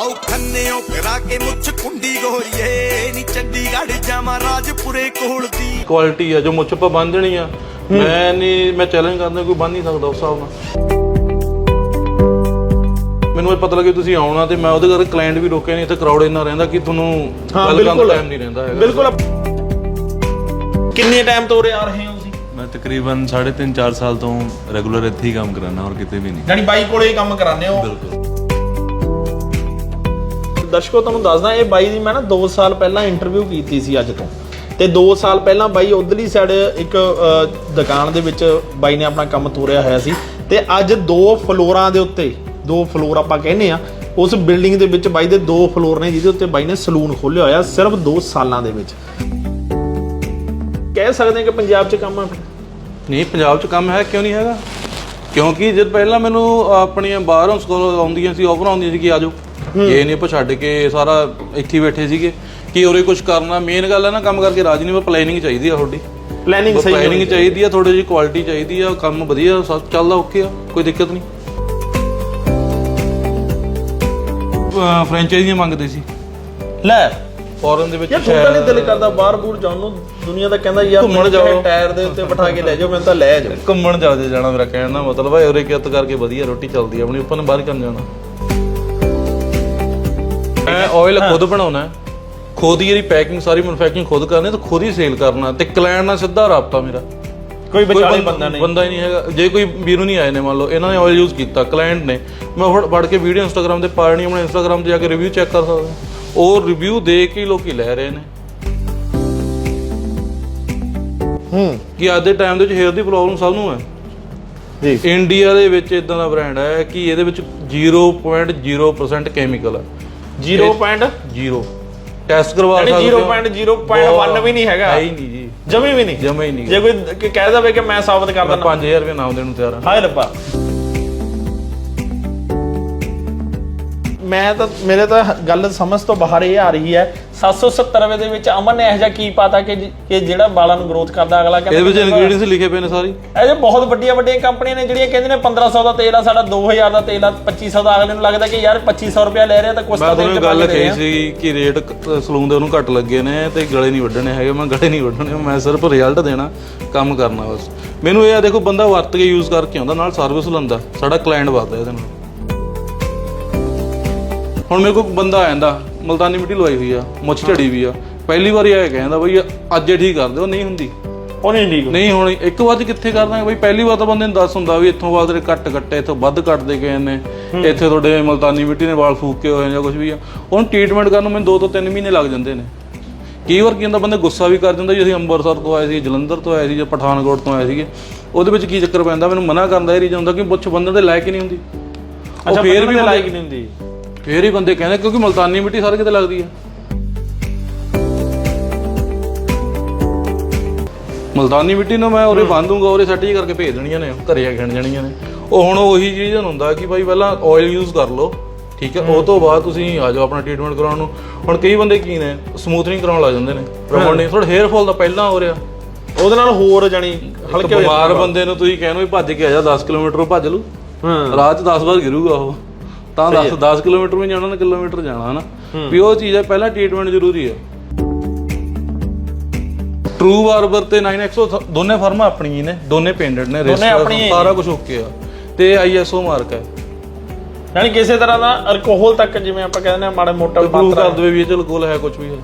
ਆਉ ਖੰਨਿਓ ਕਰਾ ਕੇ ਮੁੱਛ ਕੁੰਡੀ ਗੋਰੀਏ। ਨੀ ਚੰਡੀਗੜ੍ਹ ਜਾਵਾਂ ਰਾਜਪੁਰੇ ਕੋਲ ਦੀ। ਕੁਆਲਿਟੀ ਆ ਜੋ ਮੁੱਛ ਪਾ ਬੰਨ ਦੇਣੀ ਆ ਮੈਂ ਨਹੀਂ ਮੈਂ ਚੈਲੰਜ ਕਰਦਾ ਕੋਈ ਬੰਨ ਨਹੀਂ ਸਕਦਾ ਉਸ ਹਿਸਾਬ ਨਾਲ। ਮੈਨੂੰ ਇਹ ਪਤਾ ਲੱਗਿਆ ਤੁਸੀਂ ਆਉਣਾ ਤੇ ਮੈਂ ਉਹਦੇ ਕਰਕੇ ਕਲਾਇੰਟ ਵੀ ਰੋਕਿਆ ਨਹੀਂ ਇੱਥੇ ਕਰਾਊਡ ਇੰਨਾ ਰਹਿੰਦਾ ਕਿ ਤੁਹਾਨੂੰ ਗੱਲ ਕਰਨ ਦਾ ਟਾਈਮ ਨਹੀਂ ਰਹਿੰਦਾ ਹੈਗਾ। ਬਿਲਕੁਲ। ਕਿੰਨੇ ਟਾਈਮ ਤੋਂ ਉਰੇ ਆ ਰਹੇ ਹੋ ਤੁਸੀਂ? ਮੈਂ ਤਕਰੀਬਨ 3.5 4 ਸਾਲ ਤੋਂ ਰੈਗੂਲਰ ਇੱਥੇ ਹੀ ਕੰਮ ਕਰਾਨਾ ਹੋਰ ਕਿਤੇ ਵੀ ਨਹੀਂ ਜਾਨੀ ਬਾਈ ਕੋਲੇ ਹੀ ਕੰਮ ਕਰਾਉਂਦੇ ਹੋ? ਬਿਲਕੁਲ। ਦਰਸ਼ਕੋ, ਤੁਹਾਨੂੰ ਦੱਸਦਾ, ਇਹ ਬਾਈ ਦੀ ਮੈਂ ਨਾ 2 ਸਾਲ ਪਹਿਲਾਂ ਇੰਟਰਵਿਊ ਕੀਤੀ ਸੀ ਅੱਜ ਤੋਂ। ਤੇ 2 ਸਾਲ ਪਹਿਲਾਂ ਬਾਈ ਉਧਰਲੀ ਸਾਈਡ ਇੱਕ ਦੁਕਾਨ ਦੇ ਵਿੱਚ ਬਾਈ ਨੇ ਆਪਣਾ ਕੰਮ ਤੋਰਿਆ ਹੋਇਆ ਸੀ। ਤੇ ਅੱਜ ਦੋ ਫਲੋਰਾਂ ਦੇ ਉੱਤੇ, ਦੋ ਫਲੋਰ ਆਪਾਂ ਕਹਿੰਦੇ ਆ, ਉਸ ਬਿਲਡਿੰਗ ਦੇ ਵਿੱਚ ਬਾਈ ਦੇ ਦੋ ਫਲੋਰ ਨੇ, ਜਿਹਦੇ ਉੱਤੇ ਬਾਈ ਨੇ ਸਲੂਨ ਖੋਲ੍ਹਿਆ ਹੋਇਆ, ਸਿਰਫ 2 ਸਾਲਾਂ ਦੇ ਵਿੱਚ। ਕਹਿ ਸਕਦੇ ਹਾਂ ਕਿ ਪੰਜਾਬ 'ਚ ਕੰਮ ਆ ਨਹੀਂ, ਪੰਜਾਬ 'ਚ ਕੰਮ ਹੈ, ਕਿਉਂ ਨਹੀਂ ਹੈਗਾ? ਕਿਉਂਕਿ ਜਦ ਪਹਿਲਾਂ ਮੈਨੂੰ ਆਪਣੀਆਂ ਬਾਹਰੋਂ ਸਕੂਲ ਆਉਂਦੀਆਂ ਸੀ ਆਫਰ ਆਉਂਦੀਆਂ ਸੀ ਕਿ ਆਜੋ। ਇਹ ਨਹੀਂ ਆਪਾਂ ਛੱਡ ਕੇ ਸਾਰਾ ਇੱਥੇ ਹੀ ਬੈਠੇ ਸੀਗੇ। ਕਿ ਉਰੇ ਕੁਝ ਕਰਨਾ ਮੇਨ ਗੱਲ ਹੈ ਨਾ ਕੰਮ ਕਰਕੇ ਰਾਜ ਨਹੀਂ ਪਰ ਪਲੈਨਿੰਗ ਚਾਹੀਦੀ ਆ ਤੁਹਾਡੀ। ਪਲੈਨਿੰਗ ਸਹੀ ਪਲੈਨਿੰਗ ਚਾਹੀਦੀ। ਆ ਥੋੜੀ ਜਿਹੀ ਕੁਆਲਿਟੀ ਚਾਹੀਦੀ ਆ ਕੰਮ ਵਧੀਆ ਸਭ ਚੱਲਦਾ ਓਕੇ ਆ ਕੋਈ ਦਿੱਕਤ ਨਹੀਂ। ਫਰੈਂਚਾਈਜ਼ੀਆਂ ਮੰਗਦੇ ਸੀ। ਲੈ। ਫੋਰਨ ਦੇ ਵਿੱਚ ਯਾਰ ਤੁਹਾਡਾ ਨਹੀਂ ਦਿਲ ਕਰਦਾ ਬਾਹਰ ਬੂਰ ਜਾਣ ਨੂੰ। ਦੁਨੀਆ ਦਾ ਕਹਿੰਦਾ ਯਾਰ ਘੁੰਮਣ ਜਾਓ। ਟਾਇਰ ਦੇ ਉੱਤੇ ਬਿਠਾ ਕੇ ਲੈ ਜਾਓ ਮੈਨੂੰ ਤਾਂ ਲੈ ਜਾਓ। ਘੁੰਮਣ ਜਾਦੇ ਜਾਣਾ ਮੇਰਾ ਕਹਿਣ ਦਾ ਮਤਲਬ ਹੈ ਉਰੇ ਕਿਤ ਕਰਕੇ ਵਧੀਆ ਰੋਟੀ ਚੱਲਦੀ ਆ ਆਪਣੀ ਉੱਪਰ ਨੂੰ ਬਾਹਰ ਕਰਨ ਜਾਣਾ? ਮੈਂ ਆਇਲ ਖੁਦ ਬਣਾਉਣਾ। ਖੁਦ ਹੀ ਇਹਦੀ ਪੈਕਿੰਗ ਸਾਰੀ ਮੈਨੂਫੈਕਚਰਿੰਗ ਖੁਦ ਕਰਨੀ ਤੇ ਖੁਦ ਹੀ ਸੇਲ ਕਰਨਾ ਤੇ ਕਲਾਇੰਟ ਨਾਲ ਸਿੱਧਾ ਰਾਬਤਾ ਮੇਰਾ। ਕੋਈ ਵਿਚਾਲੇ ਬੰਦਾ ਨਹੀਂ। ਬੰਦਾ ਹੀ ਨਹੀਂ ਹੈਗਾ। ਜੇ ਕੋਈ ਵੀਰੂ ਨਹੀਂ ਆਏ ਨੇ ਮੰਨ ਲਓ ਇਹਨਾਂ ਨੇ ਆਇਲ ਯੂਜ਼ ਕੀਤਾ ਕਲਾਇੰਟ ਨੇ। ਮੈਂ ਫੜ ਫੜ ਕੇ ਵੀਡੀਓ ਇੰਸਟਾਗ੍ਰam ਤੇ ਪਾਣੀ ਆਪਣੇ ਇੰਸਟਾਗ੍ਰam ਤੇ ਜਾ ਕੇ ਰਿਵਿਊ ਚੈੱਕ ਕਰ ਸਕਦਾ। ਉਹ ਰਿਵਿਊ ਦੇ ਕੇ ਲੋਕੀ ਲੈ ਰਹੇ ਨੇ। ਹੂੰ। ਕਿ ਅੱਜ ਦੇ ਟਾਈਮ ਦੇ ਵਿੱਚ ਹੇਅਰ ਦੀ ਪ੍ਰੋਬਲਮ ਸਭ ਨੂੰ ਹੈ। ਜੀ। ਇੰਡੀਆ ਦੇ ਵਿੱਚ ਇਦਾਂ ਦਾ ਬ੍ਰਾਂਡ ਹੈ ਕਿ ਇਹਦੇ ਵਿੱਚ 0.0% ਕੈਮੀਕਲ ਹੈ। 0.0 ਟੈਸਟ ਕਰਵਾ ਯਾਨੀ ਸਕਦੇ ਹੋ। 0.0.1 ਵੀ ਨਹੀਂ ਹੈਗਾ। ਹੈ ਹੀ ਨਹੀਂ ਜੀ। ਜਮੀ ਵੀ ਨਹੀਂ। ਜਮਾ ਹੀ ਨਹੀਂ। ਜੇ ਕੋਈ ਕਹਿ ਦਵੇ ਕਿ ਮੈਂ ਸਾਬਤ ਕਰ ਮੈਂ ਦਿੰਦਾ। 5000 ਰੁਪਏ ਨਾਮ ਦੇਣ ਨੂੰ ਤਿਆਰ ਹਾਂ। ਹਾਏ ਰੱਬਾ। ਮੈਂ ਤਾਂ ਮੇਰੇ ਤਾਂ ਗੱਲ ਸਮਝ ਤੋਂ ਬਾਹਰ ਇਹ ਆ ਰਹੀ ਹੈ 770 ਰੁਪਏ ਦੇ ਵਿੱਚ ਅਮਨ ਨੇ ਇਹ ਜਿਹਾ ਕੀ ਪਾਤਾ ਕਿ ਕਿ ਜਿਹੜਾ ਵਾਲਾਂ ਨੂੰ ਗਰੋਥ ਕਰਦਾ ਅਗਲਾ ਇਹਦੇ ਵਿੱਚ ਕਹਿੰਦਾ ਇਨਗਰੀਡੀਅੰਟਸ ਲਿਖੇ ਪਏ ਨੇ ਸਾਰੀ। ਇਹ ਜੇ ਬਹੁਤ ਵੱਡੀਆਂ ਵੱਡੀਆਂ ਕੰਪਨੀਆਂ ਨੇ ਜਿਹੜੀਆਂ ਕਹਿੰਦੇ ਨੇ 1500 ਦਾ ਤੇਲ ਆ ਸਾਡਾ 2000 ਦਾ ਤੇਲ ਆ 2500 ਦਾ ਅਗਲੇ ਨੂੰ ਲੱਗਦਾ ਕਿ ਯਾਰ 2500 ਰੁਪਏ ਲੈ ਰਿਹਾ ਤਾਂ ਕੁਛ ਤਾਂ ਤੇਲ ਚ ਗੱਲ ਕਹੀ। ਸੀ ਕਿ ਰੇਟ ਸਲੂਨ ਦੇ ਉਹਨੂੰ ਘੱਟ ਲੱਗੇ ਨੇ ਤੇ ਗਲੇ ਨਹੀਂ ਵੱਢਣੇ ਹੈਗੇ ਮੈਂ ਗਲੇ ਨਹੀਂ ਵੱਢਣੇ ਮੈਂ ਸਿਰਫ ਰਿਜ਼ਲਟ ਦੇਣਾ ਕੰਮ ਕਰਨਾ ਬਸ। ਮੈਨੂੰ ਇਹ ਆ ਦੇਖੋ ਬੰਦਾ ਵਰਤ ਕੇ ਯੂਜ਼ ਕਰਕੇ ਆਉਂਦਾ ਨਾਲ ਸਰਵਿਸ ਲੈਂਦਾ ਸਾਡਾ ਕਲਾਇੰਟ ਵੱਧਦਾ ਇਹਦੇ ਨਾਲ। ਹੁਣ ਮੇਰੇ ਕੋਲ ਬੰਦਾ ਆ ਜਾਂਦਾ ਮਲਤਾਨੀ ਮਿੱਟੀ ਲਵਾਈ ਹੋਈ ਆ ਮੁੱਛ ਝੜੀ ਵੀ ਆ। ਪਹਿਲੀ ਵਾਰੀ ਆਇਆ ਕਹਿੰਦਾ ਬਈ ਅੱਜ ਠੀਕ ਕਰ ਦਿਓ ਨਹੀਂ ਹੁੰਦੀ। ਉਹ ਨਹੀਂ ਠੀਕ ਨਹੀਂ ਹੁਣ ਇੱਕ ਵਾਰ ਕਿੱਥੇ ਕਰ ਦਾਂਗੇ ਬਈ ਪਹਿਲੀ ਵਾਰ ਤਾਂ ਬੰਦੇ ਨੂੰ ਦੱਸ ਹੁੰਦਾ ਵੀ ਇੱਥੋਂ ਬਾਅਦ ਤੇਰੇ ਕੱਟ ਕੱਟੇ ਇੱਥੋਂ ਵੱਧ ਕੱਟਦੇ ਗਏ ਨੇ। ਇੱਥੇ ਤੁਹਾਡੇ ਮਲਤਾਨੀ ਮਿੱਟੀ ਨੇ ਵਾਲ ਫੂਕ ਕੇ ਹੋਏ ਜਾਂ ਕੁਝ ਵੀ ਆ। ਹੁਣ ਟ੍ਰੀਟਮੈਂਟ ਕਰਨ ਨੂੰ ਮੈਨੂੰ 2 ਤੋਂ 3 ਮਹੀਨੇ ਲੱਗ ਜਾਂਦੇ ਨੇ। ਕਈ ਵਾਰ ਕੀ ਹੁੰਦਾ ਬੰਦੇ ਗੁੱਸਾ ਵੀ ਕਰ ਜਾਂਦਾ ਜੀ ਅਸੀਂ ਅੰਮ੍ਰਿਤਸਰ ਤੋਂ ਆਏ ਸੀ ਜਲੰਧਰ ਤੋਂ ਆਏ ਸੀ ਜਾਂ ਪਠਾਨਕੋਟ ਤੋਂ ਆਏ ਸੀਗੇ। ਉਹਦੇ ਵਿੱਚ ਕੀ ਚੱਕਰ ਪੈਂਦਾ ਮੈਨੂੰ ਮਨਾ ਕਰਨ ਦਾ ਇਹ ਰੀਜਨ ਹੁੰਦਾ ਕਿ ਪੁੱਛ ਬੰਦੇ ਦੇ ਲਾਇਕ ਹੀ ਨਹੀਂ ਹੁੰਦੀ। ਉਹ ਫੇਰ ਵੀ ਲਾਇਕ ਨਹੀਂ ਹੁੰਦੀ। ਫੇਰ ਹੀ ਬੰਦੇ ਕਹਿੰਦੇ ਕਿਉਂਕਿ ਮਲਤਾਨੀ ਮਿੱਟੀ ਸਾਰੇ ਕਿਤੇ ਲੱਗਦੀ ਆ। ਮਲਤਾਨੀ ਮਿੱਟੀ ਨੂੰ ਮੈਂ ਉਰੇ ਬੰਨ ਦੂੰਗਾ ਉਰੇ ਸੈੱਟ ਕਰਕੇ ਭੇਜ ਦੇਣੀਆਂ ਨੇ ਘਰੇ ਆ ਖਣ ਜਾਣੀਆਂ ਨੇ। ਉਹ ਹੁਣ ਉਹੀ ਚੀਜ਼ ਹੁੰਦਾ ਕਿ ਭਾਈ ਪਹਿਲਾਂ ਆਇਲ ਯੂਜ਼ ਕਰ ਲਓ ਠੀਕ ਹੈ ਉਹ ਤੋਂ ਬਾਅਦ ਤੁਸੀਂ ਆ ਜਾਓ ਆਪਣਾ ਟ੍ਰੀਟਮੈਂਟ ਕਰਾਉਣ ਨੂੰ। ਹੁਣ ਕਈ ਬੰਦੇ ਕੀ ਨੇ ਸਮੂਥਨਿੰਗ ਕਰਾਉਣ ਲੱਗ ਜਾਂਦੇ ਨੇ। ਰਬੜ ਨੇ ਥੋੜਾ ਹੇਅਰ ਫਾਲ ਦਾ ਪਹਿਲਾਂ ਹੋ ਰਿਹਾ। ਉਹਦੇ ਨਾਲ ਹੋਰ ਜਾਨੀ ਹਲਕੇ ਹੋ ਬਿਮਾਰ ਬੰਦੇ ਨੂੰ ਤੁਸੀਂ ਕਹਿੰਦੇ ਭੱਜ ਕੇ ਆ ਜਾ 10 ਕਿਲੋਮੀਟਰ ਭੱਜ ਲੂ ਹਾਂ। ਰਾਤ 'ਚ 10 ਵਾਰ ਗਿਰੂਗਾ ਉਹ। ਤਾਂ 10 10 ਕਿਲੋਮੀਟਰ ਵੀ ਜਾਣਾ ਨਾ ਕਿਲੋਮੀਟਰ ਜਾਣਾ ਹਨਾ? ਵੀ ਉਹ ਚੀਜ਼ ਹੈ ਪਹਿਲਾਂ ਟ੍ਰੀਟਮੈਂਟ ਜ਼ਰੂਰੀ ਹੈ। ਟਰੂ ਬਾਰਬਰ ਤੇ 9xo th- ਦੋਨੇ ਫਰਮਾਂ ਆਪਣੀਆਂ ਹੀ ਨੇ ਦੋਨੇ ਪੇਂਡਡ ਨੇ ਸਾਰਾ ਕੁਝ ਓਕੇ ਆ। ਤੇ ਆਈਐਸਓ ਮਾਰਕ ਹੈ। ਯਾਨੀ ਕਿਸੇ ਤਰ੍ਹਾਂ ਦਾ ਅਲਕੋਹਲ ਤੱਕ ਜਿਵੇਂ ਆਪਾਂ ਕਹਿੰਦੇ ਆ ਮਾੜਾ ਮੋਟਾ ਮਾਤਰਾ ਕਰ ਦਵੇ ਵੀ ਇਹ ਚ ਅਲਕੋਹਲ ਹੈ ਕੁਝ ਵੀ ਹੈ।